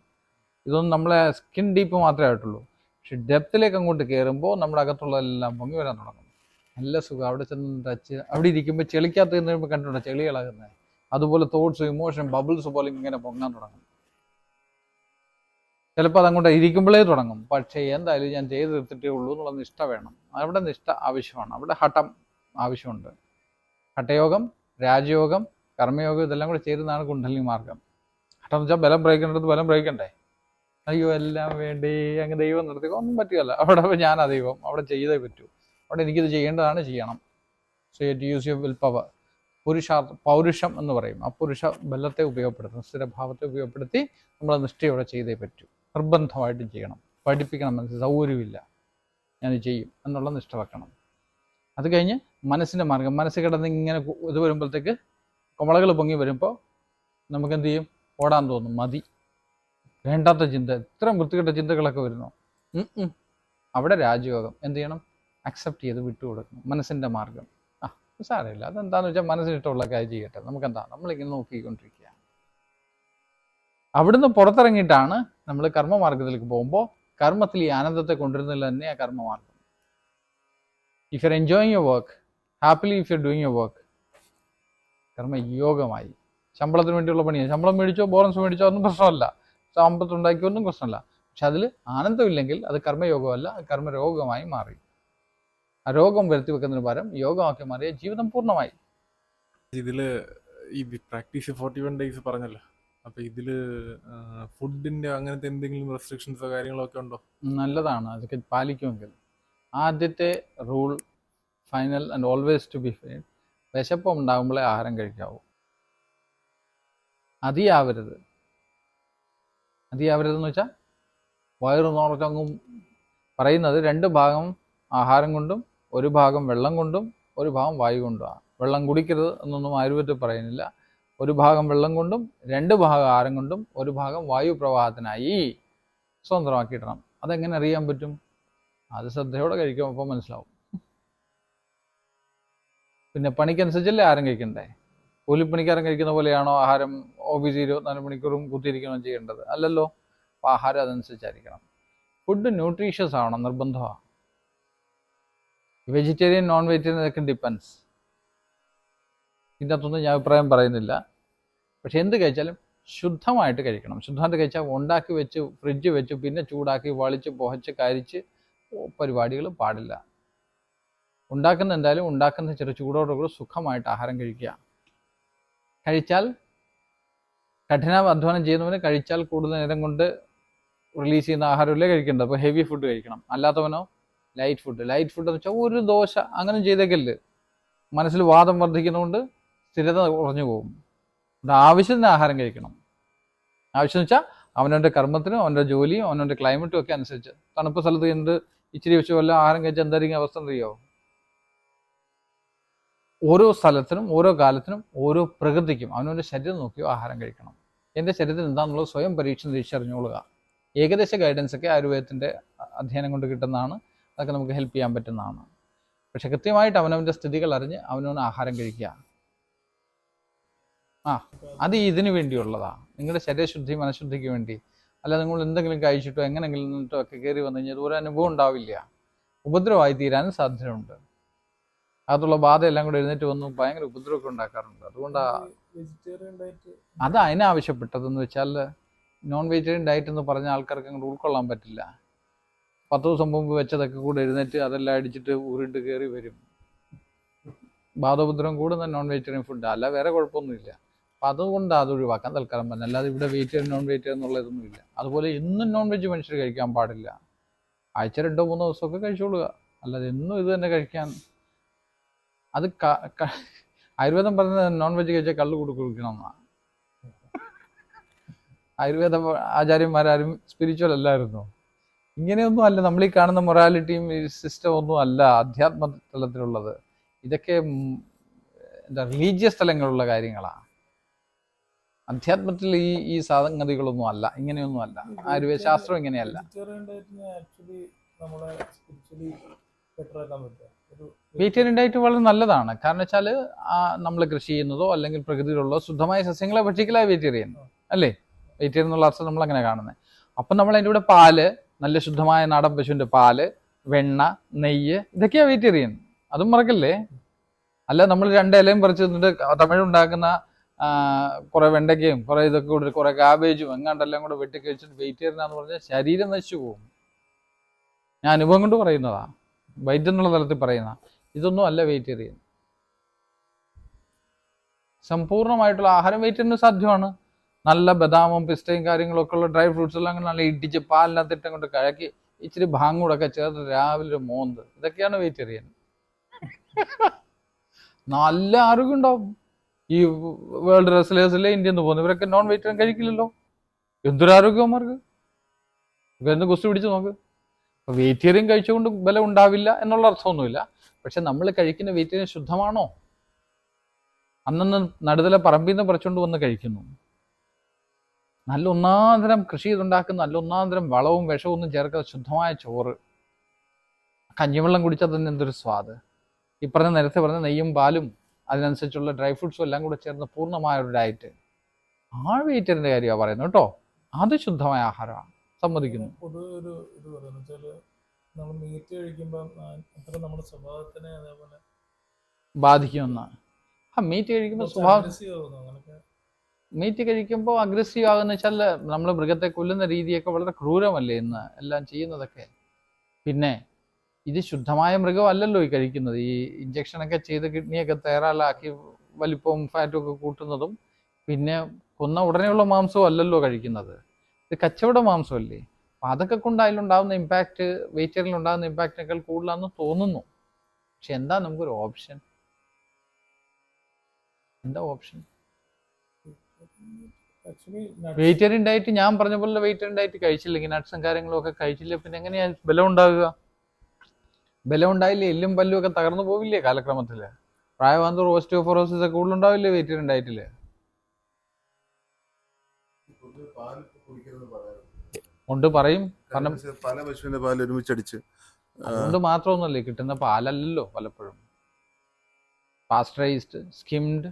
ഇതൊന്നും നമ്മളെ സ്കിൻ ഡീപ്പ് മാത്രമേ ആയിട്ടുള്ളൂ. പക്ഷെ ഡെപ്തിലേക്ക് അങ്ങോട്ട് കയറുമ്പോൾ നമ്മുടെ അകത്തുള്ളതെല്ലാം പൊങ്ങി വരാൻ തുടങ്ങും. നല്ല സുഖം. അവിടെ ചെന്ന് ടച്ച് അവിടെ ഇരിക്കുമ്പോൾ ചെളിക്കകത്ത് കഴിയുമ്പോൾ കണ്ടിട്ടുണ്ടോ ചെളികളാകുന്നത് അതുപോലെ തോട്ട്സ് ഇമോഷൻ ബബിൾസ് പോലെ ഇങ്ങനെ പൊങ്ങാൻ തുടങ്ങും. ചിലപ്പോൾ അതങ്ങോട്ട് ഇരിക്കുമ്പോഴേ തുടങ്ങും. പക്ഷേ എന്തായാലും ഞാൻ ചെയ്ത് തീർത്തിട്ടേ ഉള്ളൂ എന്നുള്ള നിഷ്ഠ വേണം. അവിടെ നിഷ്ഠ ആവശ്യമാണ്. അവിടെ ഹഠം ആവശ്യമുണ്ട്. ഹഠയോഗം രാജയോഗം കർമ്മയോഗം ഇതെല്ലാം കൂടെ ചേരുന്നതാണ് കുണ്ഡലിനി മാർഗം. ഹഠം വെച്ചാൽ ബലം പ്രയോഗിക്കേണ്ടത് ബലം ബ്രേക്കണ്ടേ അയ്യോ എല്ലാം വേണ്ടി? അങ്ങ് ദൈവം നിർത്തി. ഒന്നും പറ്റുകയല്ല അവിടെ ഞാനാ ദൈവം. അവിടെ ചെയ്തേ പറ്റൂ. അവിടെ എനിക്കിത് ചെയ്യേണ്ടതാണ് ചെയ്യണം. So you use your will power പുരുഷാർത്ഥ പൗരുഷം എന്ന് പറയും. ആ പുരുഷ ബലത്തെ ഉപയോഗപ്പെടുത്തും സ്ഥിരഭാവത്തെ ഉപയോഗപ്പെടുത്തി നമ്മൾ നിഷ്ഠയോടെ ചെയ്തേ പറ്റൂ. നിർബന്ധമായിട്ടും ചെയ്യണം. പഠിപ്പിക്കണം മനസ്സിൽ. സൗകര്യമില്ല. ഞാൻ ചെയ്യും. എന്നുള്ള നിഷ്ഠ വെക്കണം. അത് കഴിഞ്ഞ് മനസ്സിന്റെ മാർഗം മനസ്സ് കിടന്ന് ഇങ്ങനെ ഇത് വരുമ്പോഴത്തേക്ക് കുമളകൾ പൊങ്ങി വരുമ്പോൾ നമുക്ക് എന്ത് ചെയ്യും? ഓടാൻ തോന്നും മതി. വേണ്ടാത്ത ചിന്ത ഇത്രയും വൃത്തികെട്ട ചിന്തകളൊക്കെ വരുന്നു. അവിടെ രാജയോഗം എന്ത് ചെയ്യണം? അക്സെപ്റ്റ് ചെയ്ത് വിട്ടുകൊടുക്കണം മനസ്സിന്റെ മാർഗം. ആ സാരമില്ല. അതെന്താന്ന് വെച്ചാൽ മനസ്സിന് ഇഷ്ടമുള്ള കാര്യം ചെയ്യട്ടെ. നമുക്കെന്താ? നമ്മളിങ്ങനെ നോക്കിക്കൊണ്ടിരിക്കുക. അവിടുന്ന് പുറത്തിറങ്ങിയിട്ടാണ് നമ്മൾ കർമ്മമാർഗത്തിലേക്ക് പോകുമ്പോൾ കർമ്മത്തിൽ ഈ ആനന്ദത്തെ കൊണ്ടുവരുന്നില്ല തന്നെ ആ കർമ്മമാർഗം. If you are enjoying your work happily if you are doing your work കർമ്മ യോഗമായി ശമ്പളത്തിന് വേണ്ടിയുള്ള പണിയാണ് ശമ്പളം മേടിച്ചോ ബോണസ് മേടിച്ചോ ഒന്നും പ്രശ്നമല്ല. സമ്പത്ത് ഉണ്ടാക്കിയോ ഒന്നും പ്രശ്നമല്ല. പക്ഷെ അതിൽ ആനന്ദമില്ലെങ്കിൽ അത് കർമ്മയോഗമല്ല കർമ്മരോഗമായി മാറി. ആ രോഗം വരുത്തി വെക്കുന്നതിന് പകരം യോഗമാക്കി മാറിയ ജീവിതം പൂർണമായി. ഇതിൽ ഈ പ്രാക്ടീസ് ഫോർട്ടി വൺ ഡേയ്സ് പറഞ്ഞല്ലോ. അപ്പൊ ഇതിൽ ഫുഡിന്റെ അങ്ങനത്തെ എന്തെങ്കിലും റെസ്ട്രിക്ഷൻസോ കാര്യങ്ങളോ ഒക്കെ ഉണ്ടോ? നല്ലതാണ്. അതൊക്കെ പാലിക്കുമെങ്കിൽ. ആദ്യത്തെ rule final and always to be fine വിശപ്പം ഉണ്ടാകുമ്പോഴേ ആഹാരം കഴിക്കാവൂ. അതിയാവരുത്. അതിയാവരുതെന്ന് വെച്ചാൽ വയറ് നോർക്കങ്ങും പറയുന്നത് രണ്ട് ഭാഗം ആഹാരം കൊണ്ടും ഒരു ഭാഗം വെള്ളം കൊണ്ടും ഒരു ഭാഗം വായു കൊണ്ടുമാണ്. വെള്ളം കുടിക്കരുത് എന്നൊന്നും ആയുർവേദത്തിൽ പറയുന്നില്ല. ഒരു ഭാഗം വെള്ളം കൊണ്ടും രണ്ട് ഭാഗം ആഹാരം കൊണ്ടും ഒരു ഭാഗം വായു പ്രവാഹത്തിനായി സ്വതന്ത്രമാക്കിയിടണം. അതെങ്ങനെ അറിയാൻ പറ്റും? അത് ശ്രദ്ധയോടെ കഴിക്കും അപ്പോൾ മനസ്സിലാവും. പിന്നെ പണിക്കനുസരിച്ചല്ലേ ആഹാരം കഴിക്കണ്ടേ? കൂലിപ്പണിക്കാരൻ കഴിക്കുന്ന പോലെയാണോ ആഹാരം ഓഫീസിൽ ഇരുപത്തിനാല് മണിക്കൂറും കുത്തിയിരിക്കണം ചെയ്യേണ്ടത്? അല്ലല്ലോ. അപ്പോൾ ആഹാരം അതനുസരിച്ചായിരിക്കണം. ഫുഡ് ന്യൂട്രീഷ്യസ് ആവണം നിർബന്ധമാണ് വെജിറ്റേറിയൻ നോൺ വെജിറ്റേറിയൻ ഇതൊക്കെ ഡിപ്പെൻസ് ഇതിനകത്തൊന്നും ഞാൻ അഭിപ്രായം പറയുന്നില്ല. പക്ഷെ എന്ത് കഴിച്ചാലും ശുദ്ധമായിട്ട് കഴിക്കണം. ശുദ്ധമായിട്ട് കഴിച്ചാൽ ഉണ്ടാക്കി വെച്ച് ഫ്രിഡ്ജ് വെച്ച് പിന്നെ ചൂടാക്കി വളിച്ച് പുഹച്ച് കരിച്ച് പരിപാടികൾ പാടില്ല. ഉണ്ടാക്കുന്ന എന്തായാലും ഉണ്ടാക്കുന്ന ചെറു ചൂടോടുകൂടി സുഖമായിട്ട് ആഹാരം കഴിക്കുക. കഴിച്ചാൽ കഠിന അധ്വാനം ചെയ്യുന്നവന് കഴിച്ചാൽ കൂടുതൽ നേരം കൊണ്ട് റിലീസ് ചെയ്യുന്ന ആഹാരമല്ലേ കഴിക്കേണ്ടത്. അപ്പോൾ ഹെവി ഫുഡ് കഴിക്കണം. അല്ലാത്തവനോ ലൈറ്റ് ഫുഡ് ലൈറ്റ് ഫുഡ് എന്ന് വെച്ചാൽ ഒരു ദോശ അങ്ങനെ ചെയ്തേക്കല്ല്. മനസ്സിൽ വാദം വർദ്ധിക്കുന്നതുകൊണ്ട് സ്ഥിരത കുറഞ്ഞു പോകും. ആവശ്യത്തിന് ആഹാരം കഴിക്കണം. ആവശ്യം വെച്ചാൽ അവനവന്റെ കർമ്മത്തിനും അവന്റെ ജോലിയും അവനവന്റെ ക്ലൈമറ്റും ഒക്കെ അനുസരിച്ച് തണുപ്പ് സ്ഥലത്ത് ചെന്നിട്ട് ഇച്ചിരി വെച്ച് വല്ല ആഹാരം കഴിച്ച എന്തായിരിക്കും അവസ്ഥ അറിയോ? ഓരോ സ്ഥലത്തിനും ഓരോ കാലത്തിനും ഓരോ പ്രകൃതിക്കും അവനവന്റെ ശരീരം നോക്കിയോ ആഹാരം കഴിക്കണം. എന്റെ ശരീരത്തിൽ എന്താണെന്നുള്ളത് സ്വയം പരീക്ഷണം തിരിച്ചറിഞ്ഞോളുക. ഏകദേശ ഗൈഡൻസ് ഒക്കെ ആയുർവേദത്തിന്റെ അധ്യയനം കൊണ്ട് കിട്ടുന്നതാണ്. അതൊക്കെ നമുക്ക് ഹെൽപ്പ് ചെയ്യാൻ പറ്റുന്നതാണ്. പക്ഷെ കൃത്യമായിട്ട് അവനവന്റെ സ്ഥിതികൾ അറിഞ്ഞ് അവനവന് ആഹാരം കഴിക്കുക. ആ അത് ഇതിനു വേണ്ടിയുള്ളതാണ് നിങ്ങളുടെ ശരീരശുദ്ധി മനഃശുദ്ധിക്ക് വേണ്ടി. അല്ല നിങ്ങൾ എന്തെങ്കിലും കഴിച്ചിട്ടോ എങ്ങനെങ്കിലും നിന്നിട്ടോ ഒക്കെ കയറി വന്നു കഴിഞ്ഞാൽ ഒരു അനുഭവം ഉണ്ടാവില്ല. ഉപദ്രവമായി തീരാനും സാധ്യതയുണ്ട്. അതുള്ള ബാധയെല്ലാം എല്ലാം കൂടെ എഴുന്നേറ്റ് വന്നു ഭയങ്കര ഉപദ്രവമൊക്കെ ഉണ്ടാക്കാറുണ്ട്. അതുകൊണ്ടാണ് വെജിറ്റേറിയൻ ഡയറ്റ് അത് അതിനാവശ്യപ്പെട്ടതെന്ന് വെച്ചാൽ നോൺ വെജിറ്റേറിയൻ ഡയറ്റ് എന്ന് പറഞ്ഞ ആൾക്കാർക്ക് അങ്ങോട്ട് ഉൾക്കൊള്ളാൻ പറ്റില്ല. പത്ത് ദിവസം മുമ്പ് വെച്ചതൊക്കെ കൂടെ എഴുന്നേറ്റ് അതെല്ലാം അടിച്ചിട്ട് ഉരുണ്ട് കയറി വരും. ബാധോപദ്രവം കൂടുന്ന നോൺ വെജിറ്റേറിയൻ ഫുഡ് അല്ല വേറെ കുഴപ്പമൊന്നുമില്ല. അപ്പം അതുകൊണ്ട് അത് ഒഴിവാക്കാൻ തൽക്കാലം പറഞ്ഞു. അല്ലാതെ ഇവിടെ വെജിറ്റേറിയൻ നോൺ വെജിറ്റേറിയൻ എന്നുള്ളതൊന്നുമില്ല അതുപോലെ ഇന്നും നോൺ വെജ് മനുഷ്യർ കഴിക്കാൻ പാടില്ല. ആഴ്ച രണ്ടോ മൂന്നോ ദിവസമൊക്കെ കഴിച്ചോളുക. അല്ലാതെ എന്നും ഇത് തന്നെ കഴിക്കാൻ. അത് ആയുർവേദം പറഞ്ഞത് നോൺ വെജ് കഴിച്ചാൽ കള്ള് എന്നാ. ആയുർവേദ ആചാര്യന്മാരാരും സ്പിരിച്വൽ അല്ലായിരുന്നു? ഇങ്ങനെയൊന്നും അല്ല. നമ്മൾ ഈ കാണുന്ന മൊറാലിറ്റിയും ഈ സിസ്റ്റം ഒന്നും അല്ല അധ്യാത്മ തലത്തിലുള്ളത്. ഇതൊക്കെ എന്താ റിലീജിയസ് തലങ്ങളിലുള്ള കാര്യങ്ങളാണ് അധ്യാത്മത്തിൽ ഈ ഈ സംഗതികളൊന്നും അല്ല. ഇങ്ങനെയൊന്നും അല്ല. ആയുർവേദ ശാസ്ത്രം ഇങ്ങനെയല്ല. വെജിറ്റേറിയൻ ഡയറ്റ് വളരെ നല്ലതാണ്. കാരണം വെച്ചാൽ നമ്മൾ കൃഷി ചെയ്യുന്നതോ അല്ലെങ്കിൽ പ്രകൃതിയിലുള്ള ശുദ്ധമായ സസ്യങ്ങളെ ഭക്ഷിക്കല വെജിറ്റേറിയൻ അല്ലേ? വെജിറ്റേറിയൻ എന്നുള്ള അർത്ഥം നമ്മൾ അങ്ങനെ കാണുന്നത് അപ്പം നമ്മൾ അതിന്റെ കൂടെ പാൽ നല്ല ശുദ്ധമായ നാടൻ പശുവിന്റെ പാൽ വെണ്ണ നെയ്യ് ഇതൊക്കെയാണ് വെജിറ്റേറിയൻ അതും മറക്കല്ലേ? അല്ല നമ്മൾ രണ്ട് ഇലയും പറിച്ച് നിന്നിട്ട് തമിഴ് ഉണ്ടാക്കുന്ന കുറെ വെണ്ടയ്ക്കയും കുറെ ഇതൊക്കെ കൂടി കുറേ കാബേജും എങ്ങാണ്ടെല്ലാം കൂടെ വെട്ടി കഴിച്ചിട്ട് വെയിറ്റ് ചെയ്യുന്നതെന്ന് പറഞ്ഞാൽ ശരീരം നശിച്ചു പോകും. ഞാൻ അനുഭവം കൊണ്ട് പറയുന്നതാ. വൈദ്യം എന്നുള്ള തലത്തിൽ പറയുന്ന ഇതൊന്നും അല്ല വെയിറ്റ് ചെയ്യുന്നത്. സമ്പൂർണമായിട്ടുള്ള ആഹാരം വെയിറ്റ് ചെയ്യുന്ന സാധ്യമാണ്. നല്ല ബദാമും പിസ്റ്റയും കാര്യങ്ങളൊക്കെ ഉള്ള ഡ്രൈ ഫ്രൂട്ട്സ് എല്ലാം നല്ല ഇടിച്ച് പാലിനകത്തിട്ട് കൊണ്ട് കഴക്കി ഇച്ചിരി ഭാങ്ങൂടൊക്കെ ചേർത്ത് രാവിലെ ഒരു മോന്ത്. ഇതൊക്കെയാണ് വെയിറ്റ് ചെയ്യുന്നത്. നല്ല ഉണ്ടാവും. ഈ വേൾഡ് റെസ്ലേഴ്സിലെ ഇന്ത്യയിൽ നിന്ന് പോകുന്നു ഇവരൊക്കെ നോൺ വെജിറ്റേറിയൻ കഴിക്കില്ലല്ലോ. എന്തൊരു ആരോഗ്യവന്മാർക്ക്? ഇവരെന്ന് കുസ്തി പിടിച്ച് നോക്ക്. വെജിറ്റേറിയൻ കഴിച്ചുകൊണ്ട് ബലം ഉണ്ടാവില്ല എന്നുള്ള അർത്ഥമൊന്നുമില്ല. പക്ഷെ നമ്മൾ കഴിക്കുന്ന വെജിറ്റേറിയൻ ശുദ്ധമാണോ? അന്നന്ന് നടുതല പറമ്പിൽ നിന്ന് പറിച്ചുകൊണ്ട് വന്ന് കഴിക്കുന്നു. നല്ല ഒന്നാന്തരം കൃഷി ചെയ്തുണ്ടാക്കുന്ന നല്ല ഒന്നാന്തരം വളവും വിഷവും ഒന്നും ചേർക്കാതെ ശുദ്ധമായ ചോറ്. കഞ്ഞിവെള്ളം കുടിച്ചാൽ തന്നെ എന്തൊരു സ്വാദ്. ഈ പറഞ്ഞ നേരത്തെ പറഞ്ഞ നെയ്യും പാലും അതിനനുസരിച്ചുള്ള ഡ്രൈ ഫ്രൂട്ട്സും എല്ലാം കൂടെ ചേർന്ന് പൂർണമായ ഒരു ഡയറ്റ് ആ വെജിറ്റേറിയന്റെ കാര്യമാണ് പറയുന്നത് കേട്ടോ. അത് ശുദ്ധമായ ആഹാരമാണ്. സമ്മതിക്കുന്നു. പൊതുവെ ഒരു ഇത് പറയുന്നത് വെച്ചാൽ നമ്മൾ മീറ്റ് കഴിക്കുമ്പോൾ അത്ര നമ്മുടെ സ്വഭാവത്തിനെ അതേപോലെ ആ മീറ്റ് കഴിക്കുമ്പോൾ സ്വഭാവം മീറ്റ് കഴിക്കുമ്പോൾ അഗ്രസീവ് ആകുന്ന വെച്ചാൽ നമ്മൾ മൃഗത്തെ കൊല്ലുന്ന രീതിയൊക്കെ വളരെ ക്രൂരമല്ലേ ഇന്ന്? എല്ലാം ചെയ്യുന്നതൊക്കെ. പിന്നെ ഇത് ശുദ്ധമായ മൃഗമല്ലല്ലോ ഈ കഴിക്കുന്നത്. ഈ ഇഞ്ചക്ഷനൊക്കെ ചെയ്ത് കിഡ്നിയൊക്കെ തയ്യാറാക്കി വലിപ്പവും ഫാറ്റും ഒക്കെ കൂട്ടുന്നതും പിന്നെ കൊന്ന ഉടനെയുള്ള മാംസവും അല്ലല്ലോ കഴിക്കുന്നത്. ഇത് കച്ചവട മാംസമല്ലേ? അപ്പം അതൊക്കെ കൊണ്ട് അതിലുണ്ടാകുന്ന ഇമ്പാക്റ്റ് വെയിറ്ററിൽ ഉണ്ടാകുന്ന ഇമ്പാക്റ്റിനേക്കാൾ കൂടുതലാണെന്ന് തോന്നുന്നു. പക്ഷെ എന്താ നമുക്കൊരു ഓപ്ഷൻ എന്താ ഓപ്ഷൻ വെയിറ്ററിൻ ഡയറ്റ് ഞാൻ പറഞ്ഞ പോലെ വെയിറ്ററിൻ ഡയറ്റ് കഴിച്ചില്ലെങ്കിൽ നട്ട്സും കാര്യങ്ങളും ഒക്കെ കഴിച്ചില്ല പിന്നെ എങ്ങനെയാ ബലം ഉണ്ടാകുക ബലം ഉണ്ടായില്ലേ എല്ലും പല്ലും ഒക്കെ തകർന്നു പോവില്ലേ കാലക്രമത്തിൽ പ്രായവാന്തർ ഓസ്റ്റിയോഫോറോസിസ് ഒക്കെ കൂടുതലുണ്ടാവില്ലേ വെജിറ്റേറിയൻ ഡയറ്റിൽ ഉണ്ട് പറയും. കാരണം പല പശുവിന്റെ പാൽ ഒരുമിച്ചടിച്ച് അതുകൊണ്ട് മാത്രമൊന്നുമല്ലേ കിട്ടുന്ന പാലല്ലല്ലോ പലപ്പോഴും. പാസ്റ്ററൈസ്ഡ് സ്കിംഡ്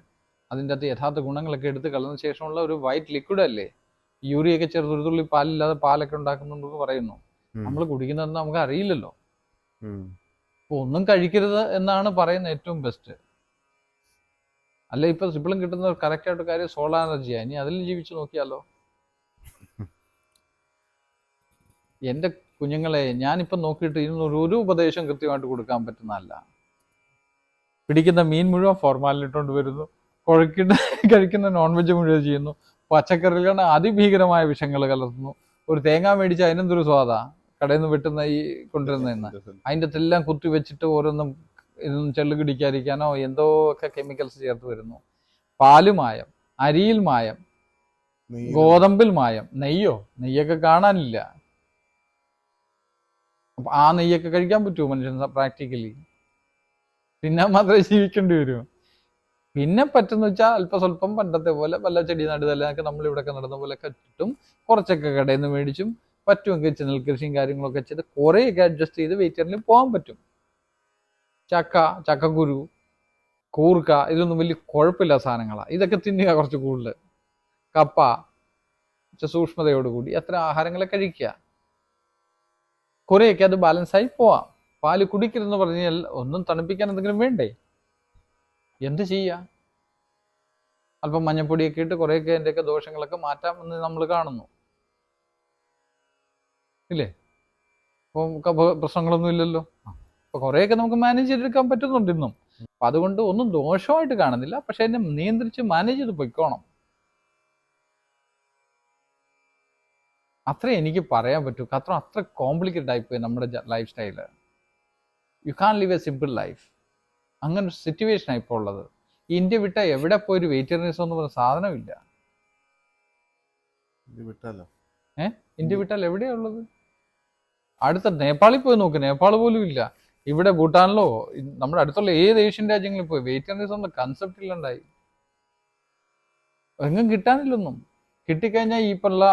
അതിന്റെ അകത്ത് യഥാർത്ഥ ഗുണങ്ങളൊക്കെ എടുത്ത് കളഞ്ഞ ശേഷമുള്ള ഒരു വൈറ്റ് ലിക്വിഡ് അല്ലേ? യൂറിയൊക്കെ ചേർത്ത് ഒരു തുള്ളി പാലില്ലാതെ പാലൊക്കെ ഉണ്ടാക്കുന്നുണ്ടെന്ന് പറയുന്നു. നമ്മൾ കുടിക്കുന്നതെന്ന് നമുക്ക് അറിയില്ലല്ലോ ഒന്നും കഴിക്കരുത് എന്നാണ് പറയുന്ന ഏറ്റവും ബെസ്റ്റ് അല്ല ഇപ്പൊ ഇപ്പോഴും കിട്ടുന്ന കറക്റ്റ് ആയിട്ട് കാര്യം സോളാർ എനർജിയാണ് ഇനി അതിൽ ജീവിച്ചു നോക്കിയാലോ? എന്റെ കുഞ്ഞുങ്ങളെ ഞാനിപ്പം നോക്കിയിട്ട് ഇന്ന് ഒരു ഉപദേശം കൃത്യമായിട്ട് കൊടുക്കാൻ പറ്റുന്നതല്ല. പിടിക്കുന്ന മീൻ മുഴുവൻ ഫോർമാലിട്ടുകൊണ്ട് വരുന്നു. കുഴക്കിട്ട് കഴിക്കുന്ന നോൺ വെജ് മുഴുവൻ ചെയ്യുന്നു. പച്ചക്കറികളാണ് അതിഭീകരമായ വിഷങ്ങൾ കലർത്തുന്നു. ഒരു തേങ്ങ മേടിച്ച് അതിനെന്തൊരു സ്വാദാ? കടയിൽ നിന്ന് വെട്ടുന്ന ഈ കൊണ്ടുവരുന്നതെന്ന് അതിന്റെ അകത്തെല്ലാം കുത്തി വെച്ചിട്ട് ഓരോന്നും ഇതൊന്നും ചെള്ളു പിടിക്കാതിരിക്കാനോ എന്തോ ഒക്കെ കെമിക്കൽസ് ചേർത്ത് വരുന്നു. പാൽ മായം അരിയിൽ മായം ഗോതമ്പിൽ മായം. നെയ്യോ? നെയ്യൊക്കെ കാണാനില്ല. അപ്പൊ ആ നെയ്യൊക്കെ കഴിക്കാൻ പറ്റുമോ മനുഷ്യൻ പ്രാക്ടിക്കലി പിന്നെ മാത്രമേ ജീവിക്കേണ്ടി വരൂ. പിന്നെ പറ്റുന്ന വെച്ചാൽ അല്പസ്വല്പം പണ്ടത്തെ പോലെ വല്ല ചെടി നടുതല്ലൊക്കെ നമ്മൾ ഇവിടെയൊക്കെ നടന്ന പോലെയൊക്കെ ചുറ്റും കുറച്ചൊക്കെ കടയിൽ നിന്ന് മേടിച്ചും പറ്റുമെങ്കിൽ ചെന്നൽ കൃഷിയും കാര്യങ്ങളൊക്കെ ചെയ്ത് കുറേയൊക്കെ അഡ്ജസ്റ്റ് ചെയ്ത് വെയിറ്ററിൽ പോകാൻ പറ്റും. ചക്ക ചക്കക്കുരു കൂർക്ക ഇതൊന്നും വലിയ കുഴപ്പമില്ല സാധനങ്ങളാണ് ഇതൊക്കെ തിന്നുക കുറച്ച് കൂടുതൽ കപ്പ സൂക്ഷ്മതയോടുകൂടി അത്ര ആഹാരങ്ങളെ കഴിക്കുക. കുറേയൊക്കെ അത് ബാലൻസായി പോവാം. പാൽ കുടിക്കരുതെന്ന് പറഞ്ഞാൽ ഒന്നും തണുപ്പിക്കാൻ എന്തെങ്കിലും വേണ്ടേ? എന്ത് ചെയ്യാ? അല്പം മഞ്ഞപ്പൊടിയൊക്കെ ഇട്ട് കുറേയൊക്കെ എന്റെയൊക്കെ ദോഷങ്ങളൊക്കെ മാറ്റാമെന്ന് നമ്മൾ കാണുന്നു. ഇല്ലേ? അപ്പോൾ പ്രശ്നങ്ങളൊന്നും ഇല്ലല്ലോ. അപ്പോൾ കുറേയൊക്കെ നമുക്ക് മാനേജ് ചെയ്തെടുക്കാൻ പറ്റുന്നുണ്ട് ഇന്നും. അപ്പം അതുകൊണ്ട് ഒന്നും ദോഷമായിട്ട് കാണുന്നില്ല. പക്ഷെ എന്നെ നിയന്ത്രിച്ച് മാനേജ് ചെയ്ത് പൊയ്ക്കോണം. അത്രേ എനിക്ക് പറയാൻ പറ്റൂ. അത്ര അത്ര കോംപ്ലിക്കേറ്റഡ് ആയിപ്പോയി നമ്മുടെ lifestyle you can live a simple life അങ്ങനെ ഒരു സിറ്റുവേഷൻ ഇപ്പോൾ ഉള്ളത്. ഇന്ത്യ വിട്ട എവിടെ പോയി ഒരു വെജിറ്റേറിയനിസം എന്ന് പറഞ്ഞ സാധനമില്ല ഇന്ത്യ വിട്ടാൽ എവിടെയാ ഉള്ളത്? അടുത്ത നേപ്പാളിൽ പോയി നോക്ക്. നേപ്പാൾ പോലും ഇല്ല. ഇവിടെ ഭൂട്ടാനിലോ നമ്മുടെ അടുത്തുള്ള ഏത് ഏഷ്യൻ രാജ്യങ്ങളിൽ പോയി? വെയിറ്റ് ഒന്നും കൺസെപ്റ്റ് ഇല്ലാണ്ടായി. എങ്ങും കിട്ടാനില്ലൊന്നും. കിട്ടിക്കഴിഞ്ഞാൽ ഈ പറഞ്ഞ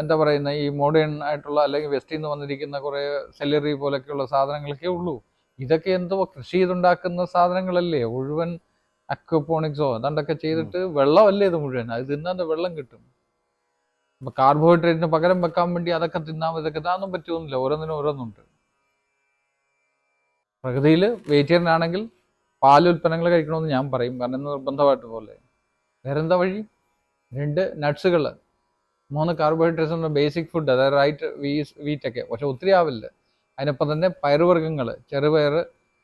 എന്താ പറയുന്ന ഈ മോഡേൺ ആയിട്ടുള്ള അല്ലെങ്കിൽ വെസ്റ്റിൽ നിന്ന് വന്നിരിക്കുന്ന കുറേ സെലറി പോലൊക്കെയുള്ള സാധനങ്ങളൊക്കെ ഉള്ളൂ. ഇതൊക്കെ എന്തോ കൃഷി ചെയ്തുണ്ടാക്കുന്ന സാധനങ്ങളല്ലേ? മുഴുവൻ അക്വപോണിക്സോ അതാണ്ടൊക്കെ ചെയ്തിട്ട് വെള്ളമല്ലേ ഇത് മുഴുവൻ? അത് തിന്നാൻ വെള്ളം കിട്ടും. അപ്പൊ കാർബോഹൈഡ്രേറ്റിന് പകരം വെക്കാൻ വേണ്ടി അതൊക്കെ തിന്നാൻ ഇതൊക്കെ ഇതാന്നും പറ്റുമെന്നില്ല ഓരോന്നിനും ഓരോന്നുണ്ട്. പ്രകൃതിയിൽ വെജിറ്റേറിയൻ ആണെങ്കിൽ പാലുൽപ്പന്നങ്ങൾ കഴിക്കണമെന്ന് ഞാൻ പറയും. കാരണം നിർബന്ധമായിട്ട് പോലെ. വേറെന്താ വഴി? രണ്ട് നട്ട്സുകൾ മൂന്ന് കാർബോഹൈഡ്രേറ്റ്സ് എന്ന ബേസിക് ഫുഡ് അതായത് റൈറ്റ് വീസ് വീറ്റൊക്കെ പക്ഷെ ഒത്തിരി ആവില്ല. അതിനൊപ്പം തന്നെ പയറുവർഗങ്ങൾ ചെറുപയർ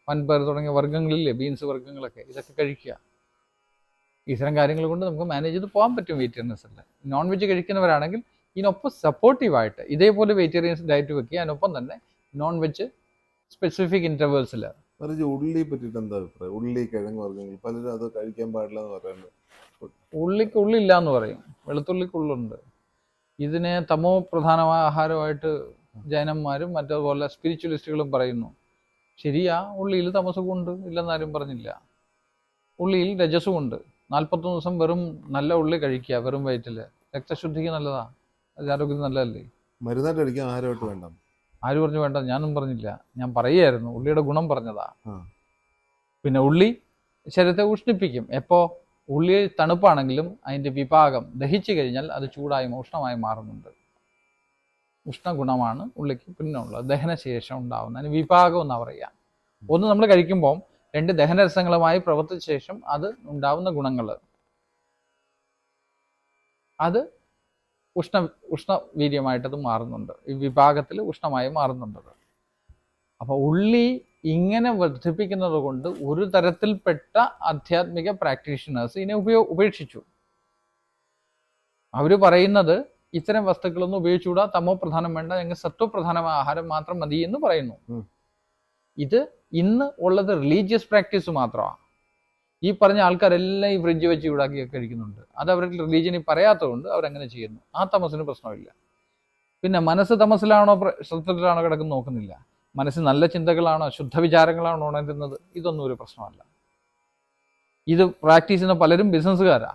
വൻപയർ തുടങ്ങിയ വർഗങ്ങളില്ലേ ബീൻസ് വർഗങ്ങളൊക്കെ. ഇതൊക്കെ കഴിക്കുക. ഇത്തരം കാര്യങ്ങൾ കൊണ്ട് നമുക്ക് മാനേജ് ചെയ്ത് പോകാൻ പറ്റും വെജിറ്റേറിയൻസിൽ നോൺ വെജ് കഴിക്കുന്നവരാണെങ്കിൽ ഇതിനൊപ്പം സപ്പോർട്ടീവായിട്ട് ഇതേപോലെ വെജിറ്റേറിയൻസ് ഡയറ്റ് വെക്കുക. അതിനൊപ്പം തന്നെ നോൺ വെജ് സ്പെസിഫിക് ഇന്റർവെൽസിൽ ഉള്ളി ഉള്ളിയെ പറ്റിയിട്ട് എന്താ അഭിപ്രായം? ഉള്ളി കിഴങ്ങ് വർഗങ്ങൾ പലരും അത് കഴിക്കാൻ പാടില്ല എന്ന് പറയുന്നത് ഉള്ളിക്ക് ഉള്ളില്ല എന്ന് പറയും. വെളുത്തുള്ളിക്ക് ഉള്ളുണ്ട്. ഇതിനെ തമോ പ്രധാനമായ ആഹാരമായിട്ട് ജൈനന്മാരും മറ്റതുപോലെ സ്പിരിച്വലിസ്റ്റുകളും പറയുന്നു. ശരിയാ ഉള്ളിയിൽ തമസുകൊണ്ട് ഇല്ലെന്നാരും പറഞ്ഞില്ല. ഉള്ളിയിൽ രജസുമുണ്ട് നാൽപ്പത്തൊന്ന് ദിവസം വെറും നല്ല ഉള്ളി കഴിക്കുക വെറും വയറ്റിൽ. രക്തശുദ്ധിക്ക് നല്ലതാ. അത് ആരോഗ്യത്തിന് നല്ലതല്ലേ? മരുന്നായിട്ട് കഴിക്കാൻ ആഹാരമായിട്ട് വേണ്ട? ആര് പറഞ്ഞു വേണ്ട? ഞാനും പറഞ്ഞില്ല. ഞാൻ പറയുമായിരുന്നു ഉള്ളിയുടെ ഗുണം പറഞ്ഞതാ. പിന്നെ ഉള്ളി ശരീരത്തെ ഉഷ്ണിപ്പിക്കും. എപ്പോ? ഉള്ളി തണുപ്പാണെങ്കിലും അതിന്റെ വിഭാഗം ദഹിച്ചു കഴിഞ്ഞാൽ അത് ചൂടായി ഉഷ്ണമായി മാറുന്നുണ്ട്. ഉഷ്ണഗുണമാണ് ഉള്ളിക്ക് പിന്നുള്ളത് ദഹനശേഷം ഉണ്ടാവുന്ന അതിന് വിഭാഗം എന്നാ പറയുക. ഒന്ന് നമ്മൾ കഴിക്കുമ്പോൾ രണ്ട് ദഹനരസങ്ങളുമായി പ്രവർത്തിച്ച ശേഷം അത് ഉണ്ടാവുന്ന ഗുണങ്ങൾ. അത് ഉഷ്ണ ഉഷ്ണവീര്യമായിട്ടത് മാറുന്നുണ്ട്. ഈ വിഭാഗത്തിൽ ഉഷ്ണമായി മാറുന്നുണ്ട് അപ്പോൾ അപ്പൊ ഉള്ളി ഇങ്ങനെ വർദ്ധിപ്പിക്കുന്നത് കൊണ്ട് ഒരു തരത്തിൽപ്പെട്ട ആധ്യാത്മിക പ്രാക്ടീഷണേഴ്സ് ഇതിനെ ഉപയോ ഉപേക്ഷിച്ചു. അവർ പറയുന്നത് ഇത്തരം വസ്തുക്കളൊന്നും ഉപയോഗിച്ചുകൂടാ തമോ പ്രധാനം വേണ്ട ഞങ്ങൾ സത്വപ്രധാനമായ ആഹാരം മാത്രം മതി എന്ന് പറയുന്നു. ഇത് ഇന്ന് ഉള്ളത് റിലീജിയസ് പ്രാക്ടീസ് മാത്രമാണ്. ഈ പറഞ്ഞ ആൾക്കാരെല്ലാം ഈ ഫ്രിഡ്ജ് വെച്ച് ചൂടാക്കി കഴിക്കുന്നുണ്ട്. അത് അവരുടെ റിലീജിയനിൽ പറയാത്തതുകൊണ്ട് അവരങ്ങനെ ചെയ്യുന്നു. ആ തമസിന് പ്രശ്നമില്ല. പിന്നെ മനസ്സ് തമസിലാണോ ശ്രദ്ധത്തിലാണോ കിടക്കുന്ന നോക്കുന്നില്ല. മനസ്സിൽ നല്ല ചിന്തകളാണോ ശുദ്ധ വിചാരങ്ങളാണോ ഉണരുന്നത്? ഇതൊന്നും ഒരു പ്രശ്നമല്ല. ഇത് പ്രാക്ടീസ് ചെയ്യുന്ന പലരും ബിസിനസ്സുകാരാ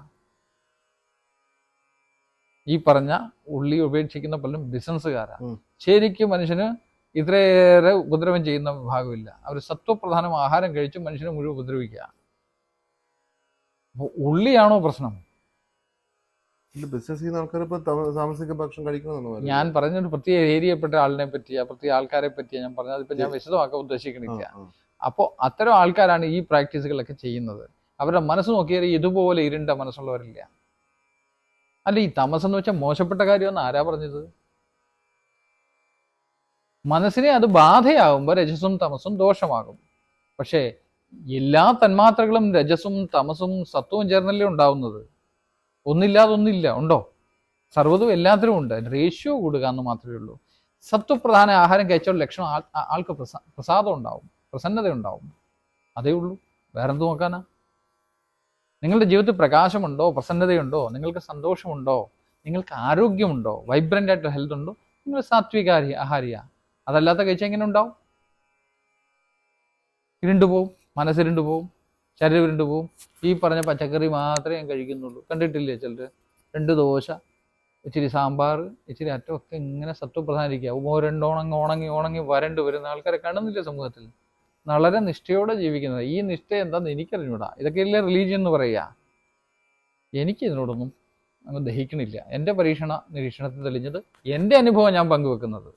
ഈ പറഞ്ഞ ഉള്ളി ഉപേക്ഷിക്കുന്ന പലരും ബിസിനസ്സുകാരാ. ശരിക്കും മനുഷ്യന് ഇത്രയേറെ ഉപദ്രവം ചെയ്യുന്ന വിഭാഗമില്ല. അവർ സത്വപ്രധാനം ആഹാരം കഴിച്ച് മനുഷ്യനെ മുഴുവൻ ഉപദ്രവിക്കുക. ഉള്ളിയാണോ പ്രശ്നം? ഞാൻ പറഞ്ഞൊരു പ്രത്യേക ഏരിയപ്പെട്ട ആളിനെ പറ്റിയാ പ്രത്യേക ആൾക്കാരെ പറ്റിയാ ഞാൻ പറഞ്ഞത്. ഇപ്പൊ ഞാൻ വിശദമാക്കാൻ ഉദ്ദേശിക്കണില്ല. അപ്പോൾ അത്തരം ആൾക്കാരാണ് ഈ പ്രാക്ടീസുകളൊക്കെ ചെയ്യുന്നത്. അവരുടെ മനസ്സ് നോക്കിയാൽ ഇതുപോലെ ഇരുണ്ട മനസ്സുള്ളവരില്ല. അല്ല ഈ തമസ് എന്ന് വെച്ചാൽ മോശപ്പെട്ട കാര്യമെന്ന് ആരാ പറഞ്ഞത്? മനസ്സിനെ അത് ബാധയാകുമ്പോൾ രജസും തമസും ദോഷമാകും. പക്ഷേ എല്ലാ തന്മാത്രകളും രജസും തമസും സത്വവും ചേർന്നല്ലേ ഉണ്ടാവുന്നത്? ഒന്നില്ലാതൊന്നില്ല ഉണ്ടോ? സർവതും എല്ലാത്തിലും ഉണ്ട്. റേഷ്യോ കൂടുക എന്ന് മാത്രമേ ഉള്ളൂ. സത്വപ്രധാന ആഹാരം കഴിച്ചാൽ ലക്ഷണം ആൾ- ആൾക്ക് പ്രസാ പ്രസാദം ഉണ്ടാവും പ്രസന്നത ഉണ്ടാവും. അതേ ഉള്ളൂ. വേറെന്ത് നോക്കാനാ? നിങ്ങളുടെ ജീവിതത്തിൽ പ്രകാശമുണ്ടോ? പ്രസന്നതയുണ്ടോ? നിങ്ങൾക്ക് സന്തോഷമുണ്ടോ? നിങ്ങൾക്ക് ആരോഗ്യമുണ്ടോ? വൈബ്രന്റ് ആയിട്ട് ഹെൽത്ത് ഉണ്ടോ? നിങ്ങൾ സാത്വികാരി ആഹാരിയ. അതല്ലാത്ത കഴിച്ചാൽ എങ്ങനെ ഉണ്ടാവും? ഇരുണ്ടു പോവും മനസ്സിരുണ്ടു പോവും ശരീരം ഇരുണ്ടു പോവും. ഈ പറഞ്ഞ പച്ചക്കറി മാത്രമേ ഞാൻ കഴിക്കുന്നുള്ളൂ. കണ്ടിട്ടില്ലേ ചിലർ രണ്ട് ദോശ ഇച്ചിരി സാമ്പാർ ഇച്ചിരി അറ്റമൊക്കെ ഇങ്ങനെ സത്വപ്രധാനിരിക്കുക ഉമോ രണ്ടോണങ്ങി ഉണങ്ങി ഉണങ്ങി വരണ്ട് വരുന്ന ആൾക്കാരെ കാണുന്നില്ല സമൂഹത്തിൽ? വളരെ നിഷ്ഠയോടെ ജീവിക്കുന്നത്. ഈ നിഷ്ഠ എന്താണെന്ന് എനിക്കറിഞ്ഞൂടാ. ഇതൊക്കെയല്ലേ റിലീജിയൻ എന്ന് പറയുക? എനിക്ക് ഇതിനോടൊന്നും അങ്ങ് ദഹിക്കണില്ല. എന്റെ പരീക്ഷണ നിരീക്ഷണത്തിൽ തെളിഞ്ഞത് എന്റെ അനുഭവം ഞാൻ പങ്കുവെക്കുന്നത്.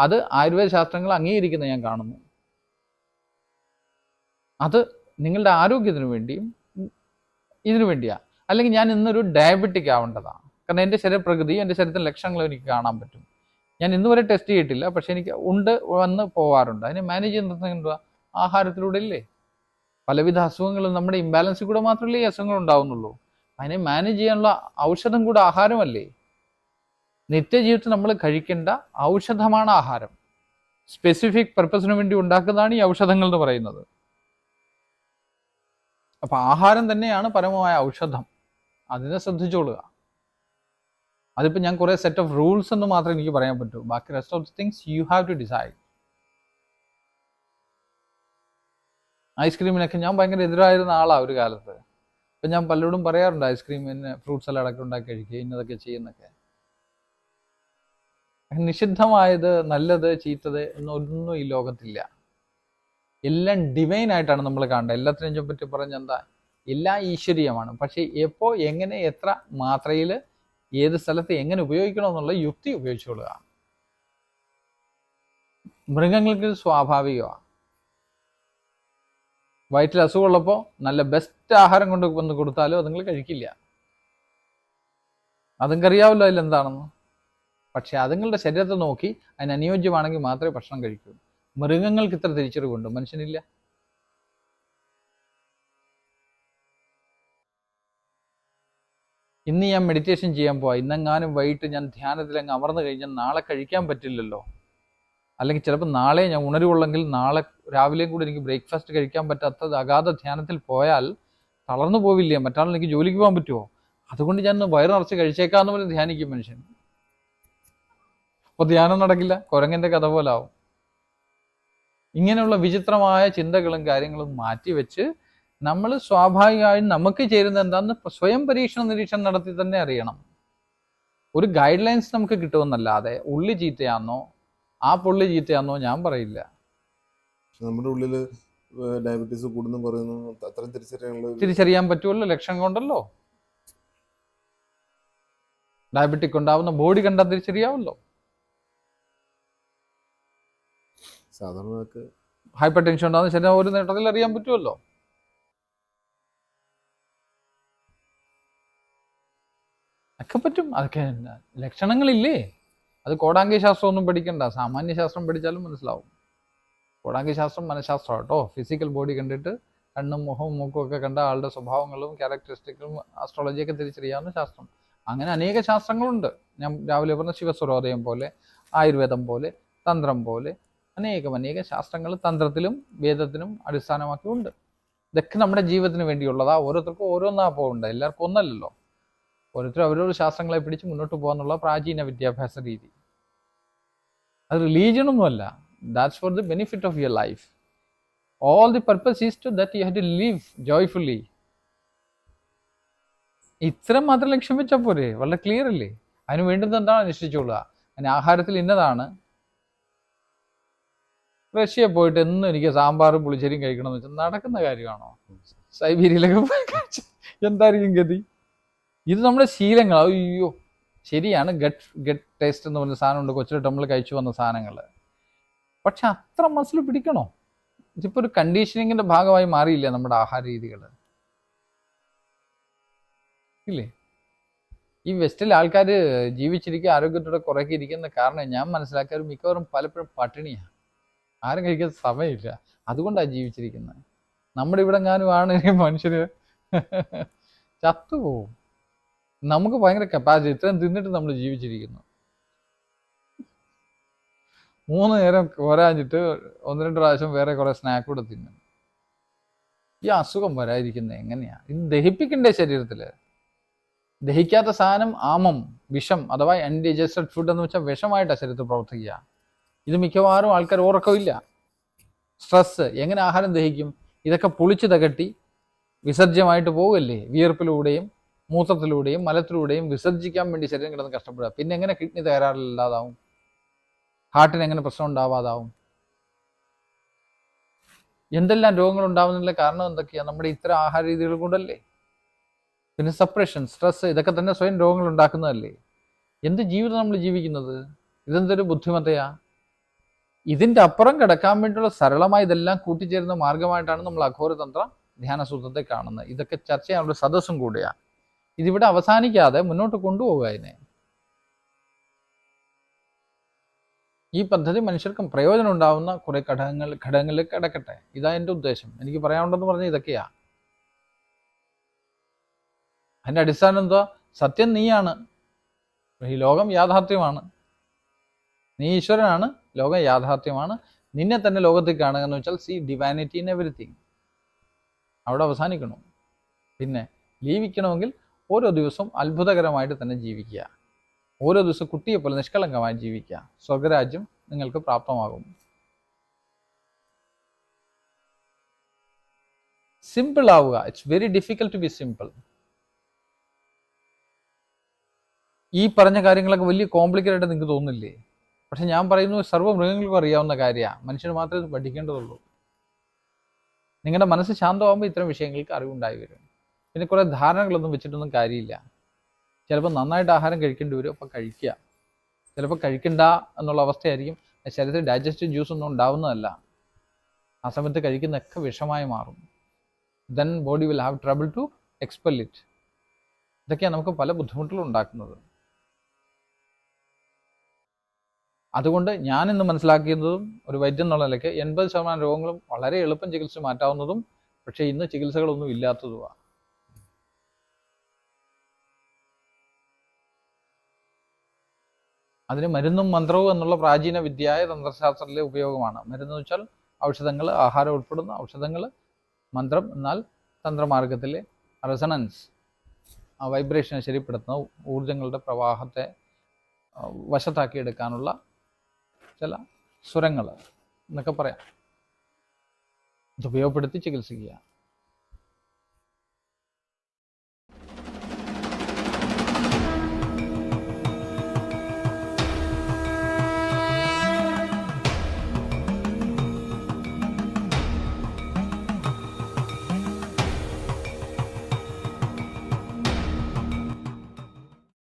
അത് ആയുർവേദ ശാസ്ത്രങ്ങൾ അംഗീകരിക്കുന്ന ഞാൻ കാണുന്നു. അത് നിങ്ങളുടെ ആരോഗ്യത്തിന് വേണ്ടിയും ഇതിനു വേണ്ടിയാ. അല്ലെങ്കിൽ ഞാൻ ഇന്നൊരു ഡയബറ്റിക് ആവേണ്ടതാണ് കാരണം എന്റെ ശരീരപ്രകൃതി എന്റെ ശരീരത്തിന്റെ ലക്ഷണങ്ങൾ എനിക്ക് കാണാൻ പറ്റും. ഞാൻ ഇന്ന് വരെ ടെസ്റ്റ് ചെയ്തിട്ടില്ല. പക്ഷെ എനിക്ക് ഉണ്ട് വന്ന് പോവാറുണ്ട്. അതിനെ മാനേജ് ചെയ്യുന്നത് ആഹാരത്തിലൂടെ ഇല്ലേ പലവിധ അസുഖങ്ങളും നമ്മുടെ ഇംബാലൻസിൽ കൂടെ മാത്രമല്ലേ ഈ അസുഖങ്ങൾ ഉണ്ടാവുന്നുള്ളൂ. അതിനെ മാനേജ് ചെയ്യാനുള്ള ഔഷധം കൂടെ ആഹാരമല്ലേ? നിത്യജീവിതത്തിൽ നമ്മൾ കഴിക്കേണ്ട ഔഷധമാണ് ആഹാരം. സ്പെസിഫിക് പർപ്പസിന് വേണ്ടി ഉണ്ടാക്കുന്നതാണ് ഈ ഔഷധങ്ങൾ എന്ന് പറയുന്നത്. അപ്പൊ ആഹാരം തന്നെയാണ് പരമമായ ഔഷധം. അതിനെ ശ്രദ്ധിച്ചോളുക. അതിപ്പോൾ ഞാൻ കുറേ സെറ്റ് ഓഫ് റൂൾസ് എന്ന് മാത്രമേ എനിക്ക് പറയാൻ പറ്റൂ. ബാക്കി rest of the things you have to decide ഐസ്ക്രീമിനൊക്കെ ഞാൻ ഭയങ്കര എതിരായിരുന്ന ആളാണ് ഒരു കാലത്ത്. ഇപ്പൊ ഞാൻ പലരോടും പറയാറുണ്ട് ഐസ്ക്രീമിന് ഫ്രൂട്ട് സലാഡൊക്കെ ഉണ്ടാക്കി കഴിക്കുക ഇന്നതൊക്കെ ചെയ്യുന്നൊക്കെ നിഷിദ്ധമായത് നല്ലത് ചീത്തത് എന്നൊന്നും ഈ ലോകത്തില്ല. എല്ലാം ഡിവൈൻ ആയിട്ടാണ് നമ്മൾ കാണേണ്ടത്. എല്ലാത്തിനെയും പറ്റി പറഞ്ഞ എന്താ? എല്ലാം ഈശ്വരീയമാണ്. പക്ഷേ എപ്പോ എങ്ങനെ എത്ര മാത്രയിൽ ഏത് സ്ഥലത്ത് എങ്ങനെ ഉപയോഗിക്കണം എന്നുള്ള യുക്തി ഉപയോഗിച്ചുകൊള്ളുക. മൃഗങ്ങൾക്ക് സ്വാഭാവികമാണ് വയറ്റിൽ അസുഖമുള്ളപ്പോൾ നല്ല ബെസ്റ്റ് ആഹാരം കൊണ്ട് വന്ന് കൊടുത്താലും അതുങ്ങൾ കഴിക്കില്ല. അതുങ്ങൾക്ക് അറിയാമല്ലോ അതിലെന്താണെന്ന്. പക്ഷെ അതുങ്ങളുടെ ശരീരത്തെ നോക്കി അതിന് അനുയോജ്യമാണെങ്കിൽ മാത്രമേ ഭക്ഷണം കഴിക്കൂ. മൃഗങ്ങൾക്ക് ഇത്ര തിരിച്ചറിവുണ്ട്? മനുഷ്യനില്ല. ഇന്ന് ഞാൻ മെഡിറ്റേഷൻ ചെയ്യാൻ പോവാ. ഇന്നെങ്ങാനും വൈകിട്ട് ഞാൻ ധ്യാനത്തിൽ അങ്ങ് അമർന്നു കഴിഞ്ഞാൽ നാളെ കഴിക്കാൻ പറ്റില്ലല്ലോ. അല്ലെങ്കിൽ ചിലപ്പോൾ നാളെ ഞാൻ ഉണരുവുള്ളെങ്കിൽ നാളെ രാവിലെയും കൂടി എനിക്ക് ബ്രേക്ക്ഫാസ്റ്റ് കഴിക്കാൻ പറ്റാത്ത അഗാധ ധ്യാനത്തിൽ പോയാൽ തളർന്നു പോവില്ലേ? മറ്റാൾ എനിക്ക് ജോലിക്ക് പോകാൻ പറ്റുമോ അതുകൊണ്ട് ഞാൻ വയറ് നിറച്ച് കഴിച്ചേക്കാന്ന് പറഞ്ഞ് ധ്യാനിക്കും മനുഷ്യൻ. അപ്പോൾ ധ്യാനം നടക്കില്ല കുരങ്ങന്റെ കഥ പോലെ ആവും. ഇങ്ങനെയുള്ള വിചിത്രമായ ചിന്തകളും കാര്യങ്ങളും മാറ്റിവെച്ച് നമ്മൾ സ്വാഭാവികമായും നമുക്ക് ചേരുന്ന എന്താന്ന് സ്വയം പരീക്ഷണ നിരീക്ഷണം നടത്തി തന്നെ അറിയണം. ഒരു ഗൈഡ് ലൈൻസ് നമുക്ക് കിട്ടുമെന്നല്ലാതെ ഉള്ളി ചീത്തയാന്നോ ആ പുള്ളി ചീത്തയാന്നോ ഞാൻ പറയില്ല. നമ്മുടെ ഉള്ളിൽ ഡയബറ്റീസ് കൂടുന്നു അത്രയും തിരിച്ചറിയാനുള്ള തിരിച്ചറിയാൻ പറ്റുമല്ലോ ലക്ഷണം കൊണ്ടല്ലോ. ഡയബറ്റിക് ഉണ്ടാവുന്ന ബോഡി കണ്ടാൽ തിരിച്ചറിയാമല്ലോ സാധാരണ ആൾക്ക് ഹൈപ്പർ ടെൻഷൻ ഉണ്ടാകുന്ന ശരീരം ഒരു നേട്ടത്തിൽ അറിയാൻ പറ്റുമല്ലോ. ഒക്കെ പറ്റും. അതൊക്കെ ലക്ഷണങ്ങളില്ലേ? അത് കോടാംഗി ശാസ്ത്രം ഒന്നും പഠിക്കണ്ട. സാമാന്യ ശാസ്ത്രം പഠിച്ചാലും മനസ്സിലാവും. കോടാംഗി ശാസ്ത്രം മനഃശാസ്ത്രം കേട്ടോ ഫിസിക്കൽ ബോഡി കണ്ടിട്ട് കണ്ണും മുഖവും മൂക്കും ഒക്കെ കണ്ട ആളുടെ സ്വഭാവങ്ങളും ക്യാരക്ടറിസ്റ്റിക്കും ആസ്ട്രോളജിയൊക്കെ തിരിച്ചറിയാവുന്ന ശാസ്ത്രം. അങ്ങനെ അനേക ശാസ്ത്രങ്ങളുണ്ട്. ഞാൻ രാവിലെ പറഞ്ഞ ശിവസ്വരോദയം പോലെ ആയുർവേദം പോലെ തന്ത്രം പോലെ അനേകം അനേകം ശാസ്ത്രങ്ങൾ തന്ത്രത്തിലും വേദത്തിനും അടിസ്ഥാനമാക്കിയുണ്ട്. ഇതൊക്കെ നമ്മുടെ ജീവിതത്തിന് വേണ്ടിയുള്ളതാ. ഓരോരുത്തർക്കും ഓരോന്നാ പോകണ്ട? എല്ലാവർക്കും ഒന്നല്ലല്ലോ. ഓരോരുത്തരും അവരോട് ശാസ്ത്രങ്ങളെ പിടിച്ച് മുന്നോട്ട് പോകാന്നുള്ള പ്രാചീന വിദ്യാഭ്യാസ രീതി. അത് റിലീജിയനൊന്നുമല്ല that's for the benefit of your life all the purpose is to that you have to leave joyfully ഇത്രയും മാത്രം ലക്ഷ്യം വെച്ചാൽ പോരെ? വളരെ ക്ലിയർ അല്ലേ? അതിന് വേണ്ടുന്നത് എന്താണ്? അനുഷ്ഠിച്ചുകൊള്ളുക. അതിന് ആഹാരത്തിൽ ഇന്നതാണ്. റഷ്യ പോയിട്ട് എന്നും എനിക്ക് സാമ്പാറും പുളിശ്ശേരിയും കഴിക്കണം എന്ന് വെച്ചാൽ നടക്കുന്ന കാര്യമാണോ? സൈബീരിയയിലൊക്കെ പോയി കഴിച്ച് എന്തായിരിക്കും ഗതി? ഇത് നമ്മുടെ ശീലങ്ങൾ അയ്യോ ശരിയാണ്. ഗട്ട് ഗട്ട് ടേസ്റ്റ് എന്ന് പറഞ്ഞ സാധനമുണ്ട്. കൊച്ചിലിട്ട് നമ്മൾ കഴിച്ചു വന്ന സാധനങ്ങൾ പക്ഷെ അത്ര മനസ്സിൽ പിടിക്കണോ? ഇതിപ്പോൾ ഒരു കണ്ടീഷനിങ്ങിന്റെ ഭാഗമായി മാറിയില്ല നമ്മുടെ ആഹാര രീതികൾ ഇല്ലേ? ഈ വെസ്റ്റിൽ ആൾക്കാർ ജീവിച്ചിരിക്കുക ആരോഗ്യത്തോടെ ഇരിക്കുന്ന കാരണം ഞാൻ മനസ്സിലാക്കിയ മിക്കവാറും പലപ്പോഴും പട്ടിണിയാണ് ആരും കഴിക്കാൻ സമയമില്ല. അതുകൊണ്ടാണ് ജീവിച്ചിരിക്കുന്നത് നമ്മുടെ ഇവിടെ ഞാനുമാണ് ആണ് മനുഷ്യര് <laughs> ചത്തുപോകും നമുക്ക് ഭയങ്കര കപ്പാസിറ്റി ഇത്രയും തിന്നിട്ട് നമ്മൾ ജീവിച്ചിരിക്കുന്നു. മൂന്ന് നേരം ഒരാഞ്ഞിട്ട് ഒന്ന് രണ്ട് പ്രാവശ്യം വേറെ കുറെ സ്നാക്ക് കൂടെ തിന്നും. ഈ അസുഖം വരാതിരിക്കുന്നത് എങ്ങനെയാ? ഇത് ദഹിപ്പിക്കണ്ടേ ശരീരത്തിൽ ദഹിക്കാത്ത സാധനം ആമം വിഷം അഥവാ അൺഡിജസ്റ്റഡ് ഫുഡ് എന്ന് വെച്ചാൽ വിഷമായിട്ടാണ് ശരീരത്തിൽ പ്രവർത്തിക്കുക. ഇത് മിക്കവാറും ആൾക്കാർ ഉറക്കമില്ല. സ്ട്രെസ് എങ്ങനെ ആഹാരം ദഹിക്കും? ഇതൊക്കെ പുളിച്ച് തകട്ടി വിസർജ്യമായിട്ട് പോവല്ലേ? വിയർപ്പിലൂടെയും മൂത്രത്തിലൂടെയും മലത്തിലൂടെയും വിസർജിക്കാൻ വേണ്ടി ശരീരം കിടന്ന് കഷ്ടപ്പെടുക. പിന്നെ എങ്ങനെ കിഡ്നി തകരാറില്ലാതാവും? ഹാർട്ടിന് എങ്ങനെ പ്രശ്നം ഉണ്ടാവാതാവും? എന്തെല്ലാം രോഗങ്ങൾ ഉണ്ടാവുന്നതിനുള്ള കാരണം എന്തൊക്കെയാണ് നമ്മുടെ ഇത്തരം ആഹാര രീതികൾ കൊണ്ടല്ലേ? പിന്നെ സപ്രഷൻ സ്ട്രെസ് ഇതൊക്കെ തന്നെ സ്വയം രോഗങ്ങൾ ഉണ്ടാക്കുന്നതല്ലേ? എന്ത് ജീവിതം നമ്മൾ ജീവിക്കുന്നത്? ഇതെന്തൊരു ബുദ്ധിമത്തയാ? ഇതിന്റെ അപ്പുറം കിടക്കാൻ വേണ്ടിയുള്ള സരളമായി ഇതെല്ലാം കൂട്ടിച്ചേരുന്ന മാർഗമായിട്ടാണ് നമ്മൾ അഘോരതന്ത്ര ധ്യാനസൂത്രത്തെ കാണുന്നത്. ഇതൊക്കെ ചർച്ച ചെയ്യാനുള്ള സദസ്സും കൂടിയാ ഇതിവിടെ അവസാനിക്കാതെ മുന്നോട്ട് കൊണ്ടുപോകുക അതിനെ. ഈ പദ്ധതി മനുഷ്യർക്കും പ്രയോജനം ഉണ്ടാവുന്ന കുറെ ഘടകങ്ങൾ ഘടകങ്ങളിലേക്ക് കിടക്കട്ടെ. ഇതാ എന്റെ ഉദ്ദേശം. എനിക്ക് പറയാനുണ്ടെന്ന് പറഞ്ഞ ഇതൊക്കെയാ. അതിന്റെ അടിസ്ഥാനം എന്താ? സത്യം നീയാണ്. ഈ ലോകം യാഥാർത്ഥ്യമാണ്. നീ ഈശ്വരനാണ്. ലോകം യാഥാർത്ഥ്യമാണ്. നിന്നെ തന്നെ ലോകത്തിൽ കാണുക എന്ന് വെച്ചാൽ സി ഡിവാനിറ്റി ഇൻ എവറിത്തിങ് അവിടെ അവസാനിക്കണം. പിന്നെ ജീവിക്കണമെങ്കിൽ ഓരോ ദിവസവും അത്ഭുതകരമായിട്ട് തന്നെ ജീവിക്കുക. ഓരോ ദിവസവും കുട്ടിയെ പോലെ നിഷ്കളങ്കമായി ജീവിക്കുക. സ്വർഗരാജ്യം നിങ്ങൾക്ക് പ്രാപ്തമാകും. സിമ്പിൾ ആവുക. It's very difficult to be simple ഈ പറഞ്ഞ കാര്യങ്ങളൊക്കെ വലിയ കോംപ്ലിക്കേറ്റഡ് നിങ്ങൾക്ക് തോന്നില്ലേ? പക്ഷെ ഞാൻ പറയുന്നു സർവ മൃഗങ്ങൾക്കും അറിയാവുന്ന കാര്യമാണ്. മനുഷ്യന് മാത്രമേ ഇത് പഠിക്കേണ്ടതുള്ളൂ. നിങ്ങളുടെ മനസ്സ് ശാന്തമാകുമ്പോൾ ഇത്തരം വിഷയങ്ങൾക്ക് അറിവുണ്ടായി വരും. പിന്നെ കുറേ ധാരണകളൊന്നും വെച്ചിട്ടൊന്നും കാര്യമില്ല. ചിലപ്പോൾ നന്നായിട്ട് ആഹാരം കഴിക്കേണ്ടി വരും അപ്പോൾ കഴിക്കുക. ചിലപ്പോൾ കഴിക്കണ്ട എന്നുള്ള അവസ്ഥയായിരിക്കും. ശരീരത്തിൽ ഡൈജസ്റ്റീവ് ജ്യൂസ് ഒന്നും ഉണ്ടാവുന്നതല്ല. ആ സമയത്ത് കഴിക്കുന്നതൊക്കെ വിഷമായി മാറും. Then body will have trouble to expel it ഇതൊക്കെയാണ് നമുക്ക് പല ബുദ്ധിമുട്ടുകളും ഉണ്ടാക്കുന്നത്. അതുകൊണ്ട് ഞാൻ ഇന്ന് മനസ്സിലാക്കിയതും ഒരു വൈദ്യം എന്നുള്ള നിലയ്ക്ക് എൺപത് ശതമാനം രോഗങ്ങളും വളരെ എളുപ്പം ചികിത്സ മാറ്റാവുന്നതും പക്ഷേ ഇന്ന് ചികിത്സകളൊന്നും ഇല്ലാത്തതുമാണ് അതിന് മരുന്നും മന്ത്രവും എന്നുള്ള പ്രാചീന വിദ്യയായ തന്ത്രശാസ്ത്രത്തിലെ ഉപയോഗമാണ്. മരുന്ന് വെച്ചാൽ ഔഷധങ്ങൾ ആഹാരം ഉൾപ്പെടുന്ന ഔഷധങ്ങൾ മന്ത്രം എന്നാൽ തന്ത്രമാർഗത്തിലെ റെസണൻസ് ആ വൈബ്രേഷനെ ശരിപ്പെടുത്തുന്ന ഊർജങ്ങളുടെ പ്രവാഹത്തെ വശത്താക്കി വശത്താക്കിയെടുക്കാനുള്ള ചില സ്വരങ്ങൾ എന്നൊക്കെ പറയാം. ഇതുപയോഗപ്പെടുത്തി ചികിത്സിക്കുക.